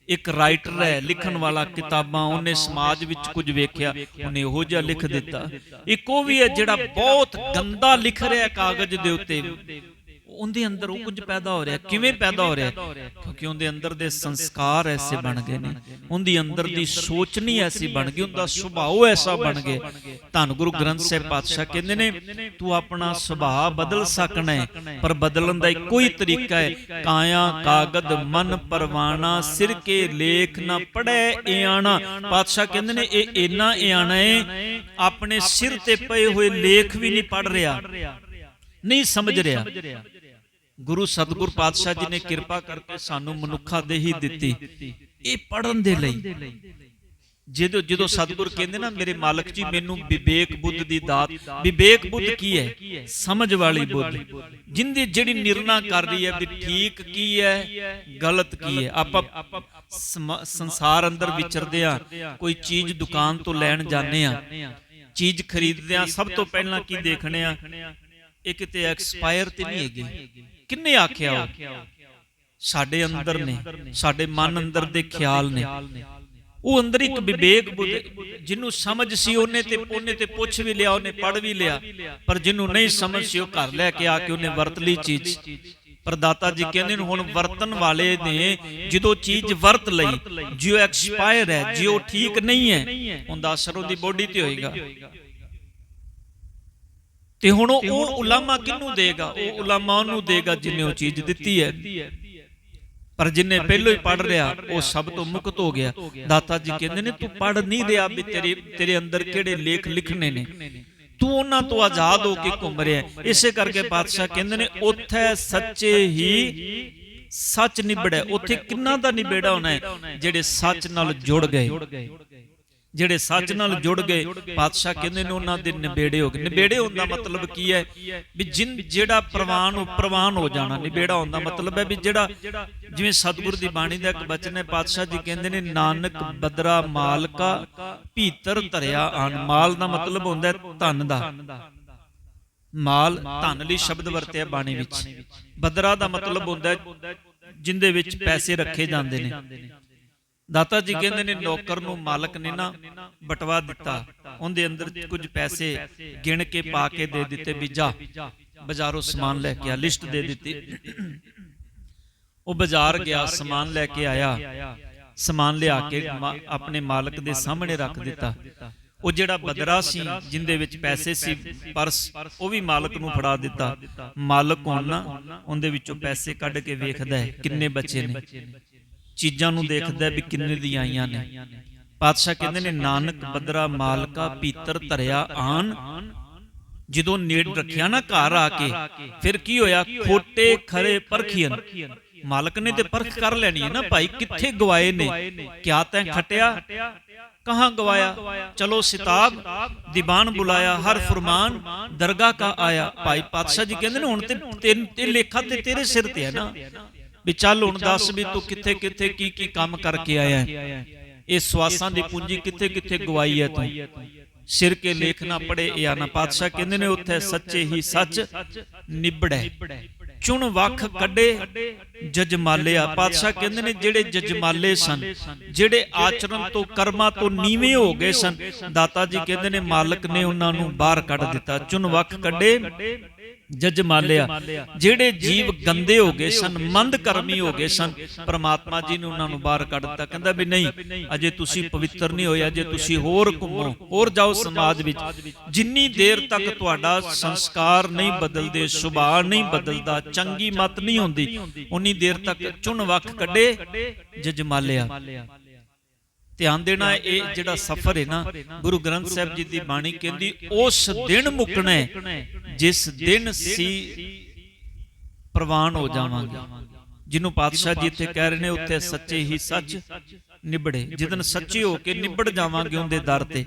ਇੱਕ ਰਾਈਟਰ ਹੈ ਲਿਖਣ ਵਾਲਾ ਕਿਤਾਬਾਂ ਉਹਨੇ ਸਮਾਜ ਵਿੱਚ ਕੁਝ ਵੇਖਿਆ ਉਹਨੇ ਉਹੋ ਜਿਹਾ ਲਿਖ ਦਿੱਤਾ। ਇੱਕ ਉਹ ਵੀ ਹੈ ਜਿਹੜਾ ਬਹੁਤ ਗੰਦਾ ਲਿਖ ਰਿਹਾ ਕਾਗਜ਼ ਦੇ ਉੱਤੇ। ਉਹਦੇ ਅੰਦਰ ਉਹ ਕੁਝ ਪੈਦਾ ਹੋ ਰਿਹਾ। ਕਿਵੇਂ ਪੈਦਾ ਹੋ ਰਿਹਾ? ਕਿਉਂਕਿ ਉਹਦੇ ਅੰਦਰ ਦੇ ਸੰਸਕਾਰ ਐਸੇ ਬਣ ਗਏ ਨੇ। ਉਹਦੀ ਅੰਦਰ ਦੀ ਸੋਚਣੀ ਐਸੀ ਬਣ ਗਈ ਉਹਦਾ ਸੁਭਾਅ ਐਸਾ ਬਣ ਗਿਆ ਧੰਨ ਗੁਰੂ ਗ੍ਰੰਥ ਸਾਹਿਬ ਪਾਤਸ਼ਾਹ ਕਹਿੰਦੇ ਨੇ ਤੂੰ ਆਪਣਾ ਸੁਭਾਅ ਬਦਲ ਸਕਣਾ ਹੈ ਪਰ ਬਦਲਣ ਦਾ ਇੱਕੋ ਹੀ। ਤਰੀਕਾ ਹੈ। ਕਾਇਆ ਕਾਗਦ ਮਨ ਪਰਵਾਣਾ ਸਿਰ ਕੇ ਲੇਖ ਨਾ ਪੜੈ ਇਆਣਾ। ਪਾਤਸ਼ਾਹ ਕਹਿੰਦੇ ਨੇ ਇਹ ਇੰਨਾ ਇਆਣਾ ਹੈ ਆਪਣੇ ਸਿਰ ਤੇ ਪਏ ਹੋਏ ਲੇਖ ਵੀ ਨਹੀਂ ਪੜ ਰਿਹਾ ਨਹੀਂ ਸਮਝ ਰਿਹਾ। ਗੁਰੂ ਸਤਿਗੁਰ ਪਾਤਸ਼ਾਹ ਜੀ ਨੇ ਕਿਰਪਾ ਕਰਕੇ ਸਾਨੂੰ ਮਨੁੱਖਾ ਦੇਹੀ ਦਿੱਤੀ। ਇਹ ਪੜਨ ਦੇ ਲਈ। ਜਦੋਂ ਜਦੋਂ ਸਤਿਗੁਰ ਕਹਿੰਦੇ ਨਾ, ਮੇਰੇ ਮਾਲਕ ਜੀ, ਮੈਨੂੰ ਵਿਵੇਕ ਬੁੱਧ ਦੀ ਦਾਤ ਵਿਵੇਕ ਬੁੱਧ ਕੀ ਹੈ? ਸਮਝ ਵਾਲੀ ਬੁੱਧ। ਜਿੰਦੀ ਜਿਹੜੀ ਨਿਰਣਾ ਕਰ ਰਹੀ ਹੈ ਵੀ ਠੀਕ ਕੀ ਹੈ, ਗਲਤ ਕੀ ਹੈ। ਆਪਾਂ ਸੰਸਾਰ ਅੰਦਰ ਵਿਚਰਦੇ ਆ ਕੋਈ ਚੀਜ਼ ਦੁਕਾਨ ਤੋਂ ਲੈਣ ਜਾਂਦੇ ਆ ਚੀਜ਼ ਖਰੀਦਦੇ ਆ ਸਭ ਤੋਂ ਪਹਿਲਾਂ ਕੀ ਦੇਖਣੇ ਆ ਇਹ ਕਿਤੇ ਐਕਸਪਾਇਰ ਤੇ ਨਹੀਂ ਹੈਗੀ। ਕਿੰਨੇ ਆਖਿਆ ਉਹ? ਸਾਡੇ ਅੰਦਰ ਨੇ, ਸਾਡੇ ਮਨ ਅੰਦਰ ਦੇ ਖਿਆਲ ਨੇ। ਉਹ ਅੰਦਰ ਇੱਕ ਵਿਵੇਕ ਬੁੱਧ, ਜਿਹਨੂੰ ਸਮਝ ਸੀ ਉਹਨੇ ਤੇ ਉਹਨੇ ਤੇ ਪੁੱਛ ਵੀ ਲਿਆ, ਉਹਨੇ ਪੜ ਵੀ ਲਿਆ। ਪਰ ਜਿਹਨੂੰ ਨਹੀਂ ਸਮਝ ਸੀ, ਉਹ ਘਰ ਲੈ ਕੇ ਆ ਕੇ ਉਹਨੇ ਵਰਤ ਲਈ ਚੀਜ਼। ਪਰ ਦਾਤਾ ਜੀ ਕਹਿੰਦੇ ਨੇ, ਹੁਣ ਵਰਤਨ ਵਾਲੇ ਨੇ, ਜਦੋਂ ਚੀਜ਼ ਵਰਤ ਲਈ, ਜਿਉ ਐਕਸਪਾਇਰ ਹੈ, ਜਿਉ ਠੀਕ ਨਹੀਂ ਹੈ ਉਹਦਾ ਅਸਰ ਉਹਦੀ ਬੋਡੀ ਤੇ ਹੋਏਗਾ। ਤੇ ਹੁਣ ਉਹ ਉਲਾਮਾ ਕਿਹਨੂੰ ਦੇਗਾ? ਉਹ ਉਲਾਮਾ ਉਹਨੂੰ ਦੇਗਾ ਜਿਨੇ ਉਹ ਚੀਜ਼ ਦਿੱਤੀ ਹੈ। ਪਰ ਜਿਨੇ ਪਹਿਲਾਂ ਹੀ ਪੜ ਲਿਆ ਉਹ ਸਭ ਤੋਂ ਮੁਕਤ ਹੋ ਗਿਆ। ਦਾਤਾ ਜੀ ਕਹਿੰਦੇ ਨੇ ਤੂੰ ਪੜ ਨਹੀਂ ਰਿਹਾ ਵੀ ਤੇਰੇ ਤੇਰੇ ਅੰਦਰ ਕਿਹੜੇ ਲੇਖ ਲਿਖਣੇ ਨੇ? ਤੂੰ ਉਹਨਾਂ ਤੋਂ ਆਜ਼ਾਦ ਹੋ ਕੇ ਘੁੰਮ ਰਿਹਾ। ਇਸੇ ਕਰਕੇ ਪਾਤਸ਼ਾਹ ਕਹਿੰਦੇ ਨੇ ਉੱਥੇ ਸੱਚੇ ਹੀ ਸੱਚ ਨਿਬੜਿਆ। ਉੱਥੇ ਕਿੰਨਾ ਦਾ ਨਿਬੇੜਾ ਹੋਣਾ ਹੈ? ਜਿਹੜੇ ਸੱਚ ਨਾਲ ਜੁੜ ਗਏ। ਜਿਹੜੇ ਸੱਚ ਨਾਲ ਜੁੜ ਗਏ ਪਾਤਸ਼ਾਹ ਕਹਿੰਦੇ ਨੇ ਉਹਨਾਂ ਦੇ ਨਿਬੇੜੇ ਹੋ ਗਏ। ਨਿਬੇੜੇ ਹੋਣ ਦਾ ਮਤਲਬ ਕੀ ਹੈ? ਵੀ ਜਿਨ ਜਿਹੜਾ ਪ੍ਰਵਾਨ ਉਹ ਪ੍ਰਵਾਨ ਹੋ ਜਾਣਾ ਨਿਬੇੜਾ ਹੋਣ ਦਾ ਮਤਲਬ ਹੈ ਵੀ ਜਿਹੜਾ ਜਿਵੇਂ ਸਤਿਗੁਰ ਦੀ ਬਾਣੀ ਦਾ ਇੱਕ ਬਚਨ ਹੈ ਪਾਤਸ਼ਾਹ ਜੀ ਕਹਿੰਦੇ ਨੇ ਨਾਨਕ ਬਦਰਾ ਮਾਲਕਾ ਭੀਤਰ ਧਰਿਆ ਆਨ ਮਾਲ ਦਾ ਮਤਲਬ ਹੁੰਦਾ ਹੈ ਧਨ ਦਾ। ਮਾਲ ਧਨ ਲਈ ਸ਼ਬਦ ਵਰਤਿਆ ਬਾਣੀ ਵਿੱਚ। ਬਦਰਾ ਦਾ ਮਤਲਬ ਹੁੰਦਾ ਹੈ ਜਿੰਦੇ ਵਿੱਚ ਪੈਸੇ ਰੱਖੇ ਜਾਂਦੇ ਨੇ। ਦਾਤਾ ਜੀ ਕਹਿੰਦੇ ਨੇ ਨੌਕਰ ਨੂੰ ਮਾਲਕ ਨੇ ਨਾ ਬਟਵਾ ਦਿੱਤਾ। ਉਹਦੇ ਅੰਦਰ ਕੁਝ ਪੈਸੇ ਗਿਣ ਕੇ ਪਾ ਕੇ ਦੇ ਦਿੱਤੇ ਵੀ ਜਾ। ਬਾਜ਼ਾਰੋਂ ਸਮਾਨ ਲੈ ਕੇ ਆ ਲਿਸਟ ਦੇ ਦਿੱਤੀ। ਉਹ ਬਾਜ਼ਾਰ ਗਿਆ ਸਮਾਨ ਲੈ ਕੇ ਆਇਆ। ਸਮਾਨ ਲਿਆ ਕੇ ਆਪਣੇ ਮਾਲਕ ਦੇ ਸਾਹਮਣੇ ਰੱਖ ਦਿੱਤਾ। ਉਹ ਜਿਹੜਾ ਬਦਰਾ ਸੀ ਜਿੰਦੇ ਵਿੱਚ ਪੈਸੇ ਸੀ ਪਰਸ ਉਹ ਵੀ ਮਾਲਕ ਨੂੰ ਫੜਾ ਦਿੱਤਾ। ਮਾਲਕ ਹੁਣ ਨਾ ਉਹਦੇ ਵਿੱਚੋਂ ਪੈਸੇ ਕੱਢ ਕੇ ਵੇਖਦਾ ਹੈ ਕਿੰਨੇ ਬਚੇ ਨੇ। ਚੀਜ਼ਾਂ ਨੂੰ ਦੇਖਦਾ ਵੀ ਕਿੰਨੇ ਦੀ ਆਈਆਂ ਨੇ। ਪਾਤਸ਼ਾਹ ਕਹਿੰਦੇ ਨੇ ਨਾਨਕ ਬਦਰਾ ਮਾਲਕਾ ਭੀਤਰ ਧਰਿਆ ਆਨ ਜਦੋਂ ਨੇੜ ਰੱਖਿਆ ਨਾ ਘਰ ਆ ਕੇ ਫਿਰ ਕੀ ਹੋਇਆ? ਖੋਟੇ ਖਰੇ ਪਰਖੀਆਂ ਮਾਲਕ ਨੇ ਤੇ ਪਰਖ ਕਰ ਲੈਣੀ ਹੈ ਨਾ ਭਾਈ ਕਿੱਥੇ ਗਵਾਏ ਨੇ? ਕਿਆ ਤੈਂ ਖਟਿਆ? ਕਹਾਂ ਗਵਾਇਆ? ਚਲੋ ਸਿਤਾਬ ਦੀਵਾਨ ਬੁਲਾਇਆ ਹਰ ਫਰਮਾਨ ਦਰਗਾਹ ਕਾ ਆਇਆ। ਭਾਈ ਪਾਤਸ਼ਾਹ ਜੀ ਕਹਿੰਦੇ ਨੇ ਹੁਣ ਤੇ ਤੈਨ- ਤੇ ਲੇਖਾ ਤੇ ਤੇਰੇ ਸਿਰ ਤੇ ਹੈ ਨਾ। ਵੀ ਚੱਲ ਹੁਣ ਦੱਸ ਵੀ ਤੂੰ ਕਿੱਥੇ ਕਿੱਥੇ ਕੀ ਕੀ ਕੰਮ ਕਰਕੇ ਆਇਆ ਹੈ। ਇਹ ਸਵਾਸਾਂ ਦੀ ਪੂੰਜੀ ਕਿੱਥੇ ਕਿੱਥੇ ਗਵਾਈ ਹੈ ਤੂੰ? ਸਿਰ ਕੇ ਲੇਖ ਨਾ ਪੜੇ ਇਹ ਨਾ ਪਾਤਸ਼ਾਹ ਕਹਿੰਦੇ ਨੇ ਉੱਥੇ ਸੱਚੇ ਹੀ ਸੱਚ ਨਿਬੜੈ। ਚੁਣ ਵੱਖ ਕੱਢੇ ਜਜਮਾਲਿਆ ਪਾਤਸ਼ਾਹ ਕਹਿੰਦੇ ਨੇ ਜਿਹੜੇ ਜਜਮਾਲੇ ਸਨ ਜਿਹੜੇ ਆਚਰਣ ਤੋਂ ਕਰਮਾਂ ਤੋਂ ਨੀਵੇਂ ਹੋ ਗਏ ਸਨ। ਦਾਤਾ ਜੀ ਕਹਿੰਦੇ ਨੇ ਮਾਲਕ ਨੇ ਉਹਨਾਂ ਨੂੰ ਬਾਹਰ ਕੱਢ ਦਿੱਤਾ। ਚੁਣ ਵੱਖ ਕੱਢੇ। ਜਜ ਮਾਲਿਆ ਜਿਹੜੇ ਜੀਵ ਗੰਦੇ ਹੋ ਗਏ ਸਨ ਮੰਦ ਕਰਮੀ ਹੋ ਗਏ ਸਨ ਪ੍ਰਮਾਤਮਾ ਜੀ ਨੇ ਉਹਨਾਂ ਨੂੰ ਬਾਹਰ ਕੱਢ ਦਿੱਤਾ। ਕਹਿੰਦਾ ਵੀ ਨਹੀਂ ਅਜੇ ਤੁਸੀਂ ਪਵਿੱਤਰ ਨਹੀਂ ਹੋਏ ਅਜੇ ਤੁਸੀਂ ਹੋਰ ਘੁੰਮੋ ਹੋਰ ਜਾਓ ਸਮਾਜ ਵਿੱਚ। ਜਿੰਨੀ ਦੇਰ ਤੱਕ ਤੁਹਾਡਾ ਸੰਸਕਾਰ ਨਹੀਂ ਬਦਲਦੇ ਸੁਭਾਅ ਨਹੀਂ ਬਦਲਦਾ ਚੰਗੀ ਮਤ ਨਹੀਂ ਹੁੰਦੀ। ਉਨੀ ਦੇਰ ਤੱਕ ਚੁਣ ਵੱਖ ਕੱਢੇ ਜਜ ਮਾਲਿਆ ਧਿਆਨ ਦੇਣਾ ਇਹ ਜਿਹੜਾ ਸਫ਼ਰ ਹੈ ਨਾ ਗੁਰੂ ਗ੍ਰੰਥ ਸਾਹਿਬ ਜੀ ਦੀ ਬਾਣੀ ਕਹਿੰਦੀ ਉਸ ਦਿਨ ਮੁਕਣਾ ਜਿਸ ਦਿਨ ਸੀ ਪ੍ਰਵਾਨ ਹੋ ਜਾਵਾਂਗੇ। ਜਿਹਨੂੰ ਪਾਤਸ਼ਾਹ ਜੀ ਇੱਥੇ ਕਹਿ ਰਹੇ ਨੇ ਉੱਥੇ ਸੱਚੇ ਹੀ ਸੱਚ ਨਿਬੜੇ। ਜਿਦਨ ਸੱਚੇ ਹੋ ਕੇ ਨਿਬੜ ਜਾਵਾਂਗੇ ਉਹਦੇ ਦਰ ਤੇ।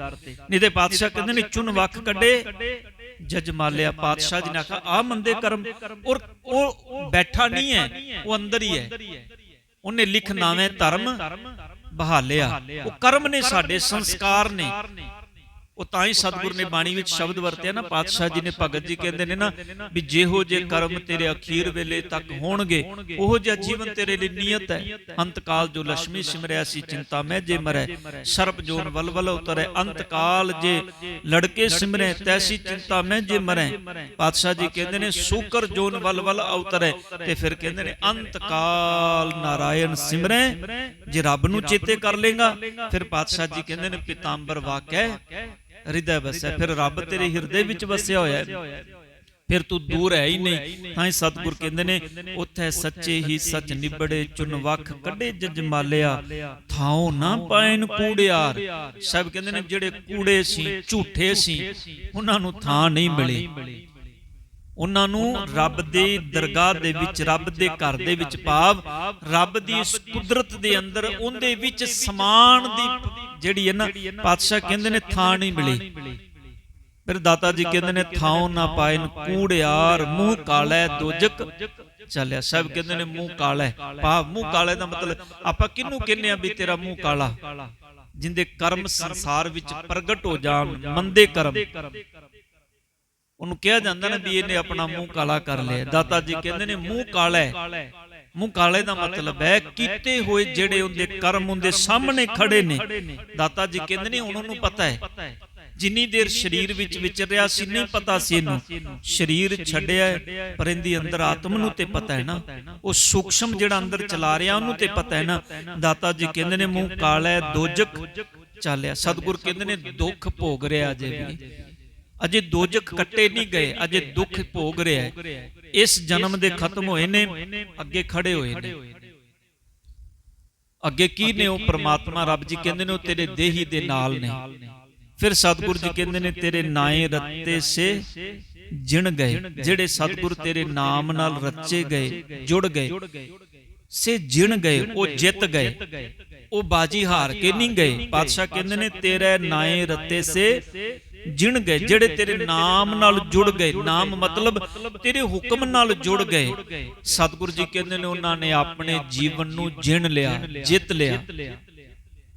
ਨਹੀਂ ਤੇ ਪਾਤਸ਼ਾਹ ਕਹਿੰਦੇ ਨੇ ਚੁਣ ਵੱਖ ਕੱਢੇ। ਜਜ ਮਾਲਿਆ ਪਾਤਸ਼ਾਹ ਜੀ ਨੇ ਆਖਾ ਆ ਮੰਦੇ ਕਰਮ ਔਰ ਉਹ ਬੈਠਾ ਨਹੀਂ ਹੈ ਉਹ ਅੰਦਰ ਹੀ ਹੈ। ਉਹਨੇ ਲਿਖ ਨਾਵੇਂ ਧਰਮ ਬਹਾਲਿਆ ਉਹ ਕਰਮ ਨੇ ਸਾਡੇ ਸੰਸਕਾਰ ਨੇ। ਉਹ ਤਾਂ ਹੀ ਸਤਿਗੁਰ ਨੇ ਬਾਣੀ ਵਿੱਚ ਸ਼ਬਦ ਵਰਤਿਆ ਨਾ ਪਾਤਸ਼ਾਹ ਜੀ ਨੇ ਭਗਤ ਜੀ ਕਹਿੰਦੇ ਨੇ ਨਾ ਵੀ ਜਿਹੋ ਜੇ ਕਰਮ ਤੇਰੇ ਅਖੀਰ ਵੇਲੇ ਤੱਕ ਹੋਣਗੇ ਉਹੋ ਜਿਹਾ ਜੀਵਨ ਤੇਰੇ ਲਈ ਨਿਯਤ ਹੈ। ਅੰਤ ਕਾਲ ਜੋ ਲక్ష్ਮੀ ਸਿਮਰਿਆ ਸੀ ਚਿੰਤਾ ਮੈਂ ਜੇ ਮਰੈ ਸਰਪ ਜੋਨ ਵਲਵਲ ਉਤਰੈ ਅੰਤ ਕਾਲ ਜੇ ਲੜਕੇ ਸਿਮਰੈ ਤੈਸੀ ਚਿੰਤਾ ਮੈਂ ਜੇ ਮਰੈ। ਪਾਤਸ਼ਾਹ ਜੀ ਕਹਿੰਦੇ ਨੇ ਸੂਕਰ ਜੋਨ ਵਲਵਲ ਉਤਰੈ ਤੇ ਫਿਰ ਕਹਿੰਦੇ ਨੇ ਅੰਤ ਕਾਲ ਨਾਰਾਇਣ ਸਿਮਰੈ ਜੇ ਰੱਬ ਨੂੰ ਚੇਤੇ ਕਰ ਲੇਗਾ ਫਿਰ ਪਾਤਸ਼ਾਹ ਜੀ ਕਹਿੰਦੇ ਨੇ ਪਿਤਾੰਬਰ ਵਾਕੈ ਹਿਰਦੈ ਵਸਿਆ ਫਿਰ ਰੱਬ ਤੇਰੇ ਹਿਰਦੇ ਵਿੱਚ ਵਸਿਆ ਹੋਇਆ ਹੈ। ਫਿਰ ਤੂੰ ਦੂਰ ਹੈ ਹੀ ਨਹੀਂ। ਤਾਂ ਹੀ ਸਤਿਗੁਰ ਕਹਿੰਦੇ ਨੇ, ਉੱਥੇ ਸੱਚੇ ਹੀ ਸੱਚ ਨਿਬੜੇ ਚੁਨ ਵੱਖ ਕੱਢੇ ਜਜਮਾਲਿਆ, ਥਾਉ ਨਾ ਪਾਇਨ ਕੂੜਿਆਰ। ਸਭ ਕਹਿੰਦੇ ਨੇ, ਜਿਹੜੇ ਕੂੜੇ ਸੀ, ਝੂਠੇ ਸੀ, ਉਹਨਾਂ ਨੂੰ ਥਾਂ ਨਹੀਂ ਮਿਲੀ। ਉਹਨਾਂ ਨੂੰ ਰੱਬ ਦੀ ਦਰਗਾਹ ਦੇ ਵਿੱਚ ਰੱਬ ਦੇ ਘਰ ਦੇ ਵਿੱਚ ਭਾਵ ਰੱਬ ਦੀ ਇਸ ਕੁਦਰਤ ਦੇ ਅੰਦਰ ਉਹਦੇ ਵਿੱਚ ਸਮਾਨ ਦੀ ਜਿਹੜੀ ਹੈ ਨਾ ਪਾਤਸ਼ਾਹ ਕਹਿੰਦੇ ਨੇ ਥਾਂ ਨਹੀਂ ਮਿਲੀ। ਫਿਰ ਦਾਤਾ ਜੀ ਕਹਿੰਦੇ ਨੇ ਥਾਂ ਨਾ ਪਾਇਨ ਕੂੜਿਆਰ ਮੂੰਹ ਕਾਲਾ ਦੋਜਕ ਚੱਲਿਆ। ਸਭ ਕਹਿੰਦੇ ਨੇ ਮੂੰਹ ਕਾਲਾ। ਭਾਵ ਮੂੰਹ ਕਾਲੇ ਦਾ ਮਤਲਬ ਆਪਾਂ ਕਿਹਨੂੰ ਕਹਿੰਨੇ ਆ ਵੀ ਤੇਰਾ ਮੂੰਹ ਕਾਲਾ? ਜਿੰਦੇ ਕਰਮ ਸੰਸਾਰ ਵਿੱਚ ਪ੍ਰਗਟ ਹੋ ਜਾਣ ਮੰਦੇ ਕਰਮ। ਉਹਨੂੰ ਕਿਹਾ ਜਾਂਦਾ ਨਾ ਵੀ ਇਹਨੇ ਆਪਣਾ ਮੂੰਹ ਕਾਲਾ ਕਰ ਲਿਆ। ਦਾਤਾ ਜੀ ਕਹਿੰਦੇ ਨੇ, ਮੂੰਹ ਕਾਲਾ ਹੈ। ਮੂੰਹ ਕਾਲੇ ਦਾ ਮਤਲਬ ਹੈ, ਕੀਤੇ ਹੋਏ ਜਿਹੜੇ ਉਹਦੇ ਕਰਮ ਉਹਦੇ ਸਾਹਮਣੇ ਖੜੇ ਨੇ। ਦਾਤਾ ਜੀ ਕਹਿੰਦੇ ਨੇ ਹੁਣ ਉਹਨੂੰ ਪਤਾ ਹੈ। ਜਿੰਨੀ ਦੇਰ ਸਰੀਰ ਵਿੱਚ ਵਿਚਰਿਆ ਸੀ, ਨਹੀਂ ਪਤਾ ਸੀ ਇਹਨੂੰ। ਸਰੀਰ ਛੱਡਿਆ ਪਰ ਇਹਦੀ ਅੰਦਰ ਆਤਮ ਨੂੰ ਤੇ ਪਤਾ ਹੈ ਨਾ। ਉਹ ਸੂਖਸ਼ਮ ਜਿਹੜਾ ਅੰਦਰ ਚਲਾ ਰਿਹਾ, ਉਹਨੂੰ ਤੇ ਪਤਾ ਹੈ ਨਾ। ਦਾਤਾ ਜੀ ਕਹਿੰਦੇ ਨੇ, ਮੂੰਹ ਕਾਲਾ ਹੈ, ਦੋਜਕ ਚਾਲਿਆ ਸਤਿਗੁਰ ਕਹਿੰਦੇ ਨੇ, ਦੁੱਖ ਭੋਗ ਰਿਹਾ ਜੇ ਵੀ। ਅਜੇ ਦੋਜਕ ਕੱਟੇ ਨਹੀਂ ਗਏ, ਅਜੇ ਦੁੱਖ ਭੋਗ ਰਿਹਾ ਹੈ। ਇਸ ਜਨਮ ਦੇ ਖਤਮ ਹੋਏ ਨੇ, ਅੱਗੇ ਖੜੇ ਹੋਏ ਨੇ। ਅੱਗੇ ਕੀ ਨੇ ਉਹ ਪ੍ਰਮਾਤਮਾ? ਰੱਬ ਜੀ ਕਹਿੰਦੇ ਨੇ ਉਹ ਤੇਰੇ ਦੇਹੀ ਦੇ ਨਾਲ ਨੇ। ਫਿਰ ਸਤਿਗੁਰ ਜੀ ਕਹਿੰਦੇ ਨੇ ਤੇਰੇ ਨਾਏ ਰੱਤੇ ਸੇ ਜਿਣ ਗਏ, ਜਿਹੜੇ ਸਤਿਗੁਰ ਤੇਰੇ ਨਾਮ ਨਾਲ ਰਚੇ ਗਏ, ਜੁੜ ਗਏ। ਸੇ ਜਿਣ ਗਏ, ਉਹ ਜਿੱਤ ਗਏ। ਉਹ ਬਾਜੀ ਹਾਰ ਕੇ ਨਹੀਂ ਗਏ। ਪਾਤਸ਼ਾਹ ਕਹਿੰਦੇ ਨੇ ਤੇਰੇ ਨਾਏ ਰੱਤੇ ਸੇ ਜਿਣ ਗਏ ਜਿਹੜੇ ਤੇਰੇ ਨਾਮ ਨਾਲ ਜੁੜ ਗਏ ਨਾਮ ਮਤਲਬ ਤੇਰੇ ਹੁਕਮ ਨਾਲ ਜੁੜ ਗਏ। ਸਤਿਗੁਰੂ ਜੀ ਕਹਿੰਦੇ ਨੇ ਉਹਨਾਂ ਨੇ ਆਪਣੇ ਜੀਵਨ ਨੂੰ ਜਿਣ ਲਿਆ ਜਿੱਤ ਲਿਆ।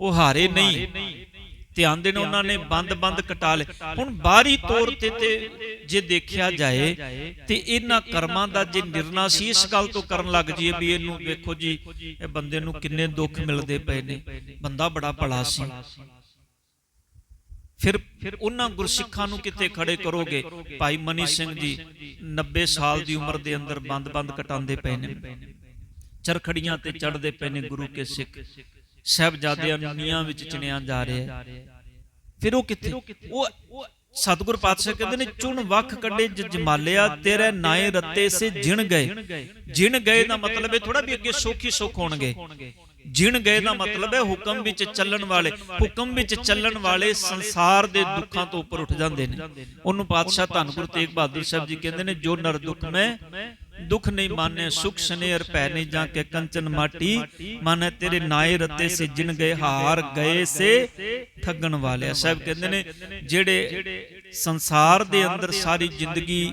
ਉਹ ਹਾਰੇ ਨਹੀਂ। ਧਿਆਨ ਦੇਣ ਉਹਨਾਂ ਨੇ ਬੰਦ-ਬੰਦ ਕਟਾ ਲਏ। ਹੁਣ ਬਾਹਰੀ ਤੌਰ ਤੇ ਤੇ ਜੇ ਦੇਖਿਆ ਜਾਏ ਤੇ ਇਹਨਾਂ ਕਰਮਾਂ ਦਾ ਜੇ ਨਿਰਣਾ ਸੀ ਇਸ ਗੱਲ ਤੋਂ ਕਰਨ ਲੱਗ ਜੀਏ ਵੀ ਇਹਨੂੰ ਵੇਖੋ ਜੀ ਇਹ ਬੰਦੇ ਨੂੰ ਕਿੰਨੇ ਦੁੱਖ ਮਿਲਦੇ ਪਏ ਨੇ। ਬੰਦਾ ਬੜਾ ਭਲਾ ਸੀ। ਫਿਰ ਉਹਨਾਂ ਗੁਰਸਿੱਖਾਂ ਨੂੰ ਕਿੱਥੇ ਖੜੇ ਕਰੋਗੇ? ਭਾਈ ਮਨੀ ਸਿੰਘ ਜੀ 90 ਸਾਲ ਦੀ ਉਮਰ ਦੇ ਅੰਦਰ ਬੰਦ-ਬੰਦ ਕਟਾਉਂਦੇ ਪਏ ਨੇ। ਚਰਖੜੀਆਂ ਤੇ ਚੜਦੇ ਪਏ ਨੇ ਗੁਰੂ ਕੇ ਸਿੱਖ। ਸਹਿਬਜ਼ਾਦਿਆਂ ਨੂੰ ਨੀਹਾਂ ਵਿੱਚ ਚਿਣਿਆ ਜਾ ਰਿਹਾ ਫਿਰ ਉਹ ਕਿੱਥੇ? ਉਹ ਸਤਿਗੁਰ ਪਾਤਸ਼ਾਹ ਕਹਿੰਦੇ ਨੇ, ਚੁਣ ਵੱਖ ਕੱਢੇ ਜਮਾਲਿਆ, ਤੇਰੇ ਨਾਏ ਰੱਤੇ ਸੇ ਜਿਣ ਗਏ। ਜਿਣ ਗਏ ਦਾ ਮਤਲਬ ਇਹ ਥੋੜਾ ਵੀ ਅੱਗੇ ਸੋਖੀ ਸੁਖ ਹੋਣਗੇ। ਜਿਣ ਗਏ ਦਾ ਮਤਲਬ ਹੈ ਹੁਕਮ ਵਿੱਚ ਚੱਲਣ ਵਾਲੇ, ਹੁਕਮ ਵਿੱਚ ਚੱਲਣ ਵਾਲੇ ਸੰਸਾਰ ਦੇ ਦੁੱਖਾਂ ਤੋਂ ਉੱਪਰ ਉੱਠ ਜਾਂਦੇ ਨੇ। ਉਹਨੂੰ ਪਾਤਸ਼ਾਹ ਧੰਨ ਗੁਰੂ ਤੇਗ ਬਹਾਦਰ ਸਾਹਿਬ ਜੀ ਕਹਿੰਦੇ ਨੇ, ਜੋ ਨਰ ਦੁੱਖ ਮੈਂ ਦੁੱਖ ਨਹੀਂ ਮਾਨੇ ਸੁਖ ਸਨੇਰ ਪੈ ਨਹੀਂ ਜਾਂ ਕੇ ਕੰਚਨ ਮਾਟੀ। ਮਾਨੇ ਤੇਰੇ ਨਾਏ ਰੱਤੇ ਸੇ ਜਿਨ ਗਏ ਹਾਰ ਗਏ ਸੇ ਠੱਗਣ ਵਾਲਿਆ। ਸਾਹਿਬ ਕਹਿੰਦੇ ਨੇ ਜਿਹੜੇ ਸੰਸਾਰ ਦੇ ਅੰਦਰ ਸਾਰੀ ਜ਼ਿੰਦਗੀ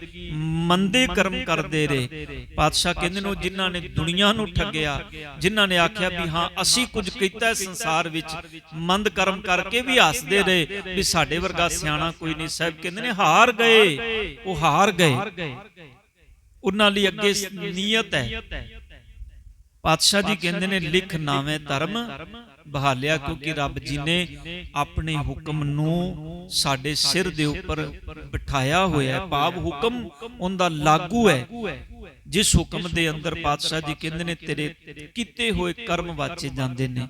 ਮੰਦੇ ਕਰਮ ਕਰਦੇ ਰਹੇ। ਪਾਤਸ਼ਾਹ ਕਹਿੰਦੇ ਨੇ ਜਿਨ੍ਹਾਂ ਨੇ ਦੁਨੀਆ ਨੂੰ ਠੱਗਿਆ ਜਿਨ੍ਹਾਂ ਨੇ ਆਖਿਆ ਵੀ ਹਾਂ ਅਸੀਂ ਕੁਝ ਕੀਤਾ ਸੰਸਾਰ ਵਿੱਚ ਮੰਦ ਕਰਮ ਕਰਕੇ ਵੀ ਹੱਸਦੇ ਰਹੇ ਵੀ ਸਾਡੇ ਵਰਗਾ ਸਿਆਣਾ ਕੋਈ ਨਹੀਂ। ਸਾਹਿਬ ਕਹਿੰਦੇ ਨੇ ਹਾਰ ਗਏ ਉਹ ਹਾਰ ਗਏ। ਉਹਨਾਂ ਲਈ ਅੱਗੇ ਨੀਅਤ ਹੈ। ਪਾਤਸ਼ਾਹ ਜੀ ਕਹਿੰਦੇ ਨੇ ਲਿਖ ਨਾਵੇਂ ਧਰਮ ਬਹਾਲਿਆ ਕਿਉਂਕਿ ਰੱਬ ਜੀ ਨੇ ਆਪਣੇ ਹੁਕਮ ਨੂੰ ਸਾਡੇ ਸਿਰ ਦੇ ਉੱਪਰ ਬਿਠਾਇਆ ਹੋਇਆ ਹੈ ਭਾਵ ਹੁਕਮ ਉਹਦਾ ਲਾਗੂ ਹੈ। ਜਿਸ ਹੁਕਮ ਦੇ ਅੰਦਰ ਪਾਤਸ਼ਾਹ ਜੀ ਕਹਿੰਦੇ ਨੇ, ਤੇਰੇ ਕੀਤੇ ਹੋਏ ਕਰਮ ਵਾਚੇ ਜਾਂਦੇ ਨੇ,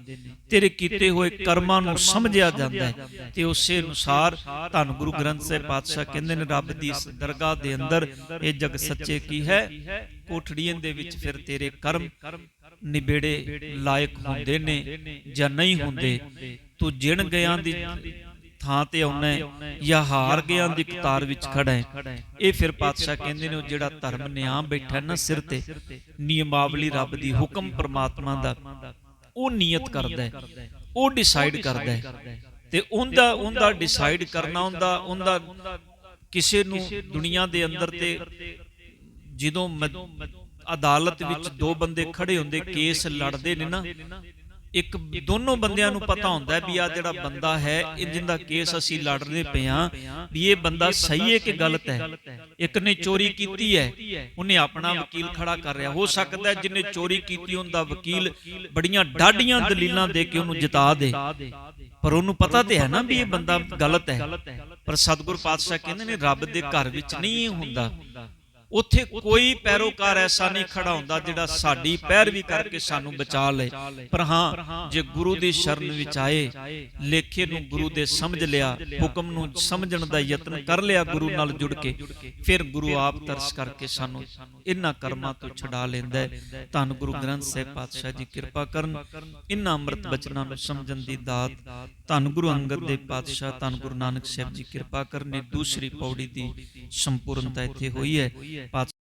ਤੇਰੇ ਕੀਤੇ ਹੋਏ ਕਰਮਾਂ ਨੂੰ ਸਮਝਿਆ ਜਾਂਦਾ ਹੈ ਤੇ ਉਸੇ ਅਨੁਸਾਰ ਧੰਨ ਗੁਰੂ ਗ੍ਰੰਥ ਸਾਹਿਬ ਪਾਤਸ਼ਾਹ ਕਹਿੰਦੇ ਨੇ, ਰੱਬ ਦੀ ਇਸ ਦਰਗਾਹ ਦੇ ਅੰਦਰ ਇਹ ਜਗ ਸੱਚੇ ਕੀ ਹੈ? ਕੋਠੜੀਆਂ ਦੇ ਵਿੱਚ ਫਿਰ ਤੇਰੇ ਕਰਮ ਨਿਬੇੜੇ ਲਾਇਕ ਹੁੰਦੇ ਨੇ ਜਾਂ ਨਹੀਂ ਹੁੰਦੇ? ਤੂੰ ਜਿਣ ਗਿਆਂ ਦੀ ਥਾਂ ਤੇ ਆਉਣਾ ਹੈ ਜਾਂ ਹਾਰ ਗਿਆਂ ਦੀ ਕਤਾਰ ਵਿੱਚ ਖੜਾ ਹੈ ਇਹ ਫਿਰ ਪਾਤਸ਼ਾਹ ਕਹਿੰਦੇ ਨੇ ਉਹ ਜਿਹੜਾ ਧਰਮ ਨਿਆਂ ਬੈਠਾ ਨਾ ਸਿਰ ਤੇ ਨਿਯਮਾਵਲੀ ਰੱਬ ਦੀ ਹੁਕਮ ਪ੍ਰਮਾਤਮਾ ਦਾ। ਉਹ ਨੀਅਤ ਕਰਦਾ ਹੈ। ਉਹ ਡਿਸਾਈਡ ਕਰਦਾ ਹੈ। ਤੇ ਉਹਦਾ ਉਹਦਾ ਡਿਸਾਈਡ ਕਰਨਾ ਹੁੰਦਾ ਉਹਦਾ ਕਿਸੇ ਨੂੰ ਦੁਨੀਆ ਦੇ ਅੰਦਰ ਤੇ ਜਦੋਂ ਅਦਾਲਤ ਵਿੱਚ ਦੋ ਬੰਦੇ ਖੜੇ ਹੁੰਦੇ ਕੇਸ ਲੜਦੇ ਨੇ ਨਾ। ਇੱਕ ਦੋਨੋਂ ਬੰਦਿਆਂ ਨੂੰ ਪਤਾ ਹੁੰਦਾ ਵੀ ਆ ਜਿਹੜਾ ਬੰਦਾ ਹੈ ਇਹ ਜਿੰਦਾ ਕੇਸ ਅਸੀਂ ਲੜਦੇ ਪਏ ਆ ਵੀ ਇਹ ਬੰਦਾ ਸਹੀ ਹੈ ਕਿ ਗਲਤ ਹੈ ਇੱਕ ਨੇ ਚੋਰੀ ਕੀਤੀ ਹੈ ਉਹਨੇ ਆਪਣਾ ਵਕੀਲ ਖੜਾ ਕਰ ਰਿਹਾ। ਹੋ ਸਕਦਾ ਜਿਹਨੇ ਚੋਰੀ ਕੀਤੀ ਉਹਦਾ ਵਕੀਲ ਬੜੀਆਂ ਡਾਢੀਆਂ ਦਲੀਲਾਂ ਦੇ ਕੇ ਉਹਨੂੰ ਜਿਤਾ ਦੇ। ਪਰ ਉਹਨੂੰ ਪਤਾ ਤੇ ਹੈ ਨਾ ਵੀ ਇਹ ਬੰਦਾ ਗਲਤ ਹੈ। ਪਰ ਸਤਿਗੁਰ ਪਾਤਸ਼ਾਹ ਕਹਿੰਦੇ ਨੇ ਰੱਬ ਦੇ ਘਰ ਵਿੱਚ ਨਹੀਂ ਹੁੰਦਾ। ਉੱਥੇ ਕੋਈ ਪੈਰੋਕਾਰ ਐਸਾ ਨਹੀਂ ਖੜਾ ਹੁੰਦਾ ਜਿਹੜਾ ਸਾਡੀ ਪੈਰਵੀ ਕਰਕੇ ਸਾਨੂੰ ਬਚਾ ਲੇ। ਪਰ ਹਾਂ ਜੇ ਗੁਰੂ ਦੀ ਸ਼ਰਨ ਵਿੱਚ ਆਏ ਲੇਖੇ ਨੂੰ ਗੁਰੂ ਦੇ ਸਮਝ ਲਿਆ ਹੁਕਮ ਨੂੰ ਸਮਝਣ ਦਾ ਯਤਨ ਕਰ ਲਿਆ ਗੁਰੂ ਨਾਲ ਜੁੜ ਕੇ। ਫਿਰ ਗੁਰੂ ਆਪ ਤਰਸ ਕਰਕੇ ਸਾਨੂੰ ਇਹਨਾਂ ਕਰਮਾਂ ਤੋਂ ਛਡਾ ਲੈਂਦਾ ਹੈ। ਧੰਨ ਗੁਰੂ ਗ੍ਰੰਥ ਸਾਹਿਬ ਪਾਤਸ਼ਾਹ ਜੀ ਕਿਰਪਾ ਕਰਨ ਇਹਨਾਂ ਅੰਮ੍ਰਿਤ ਬਚਨਾਂ ਨੂੰ ਸਮਝਣ ਦੀ ਦਾਤ ਧੰਨ ਗੁਰੂ ਅੰਗਦ ਦੇਵ ਪਾਤਸ਼ਾਹ ਧੰਨ ਗੁਰੂ ਨਾਨਕ ਸਾਹਿਬ ਜੀ ਕਿਰਪਾ ਕਰਨ ਇਹ ਦੂਸਰੀ ਪੌੜੀ ਦੀ ਸੰਪੂਰਨਤਾ ਇੱਥੇ ਹੋਈ ਹੈ ਪਾਤਸ਼ਾਹ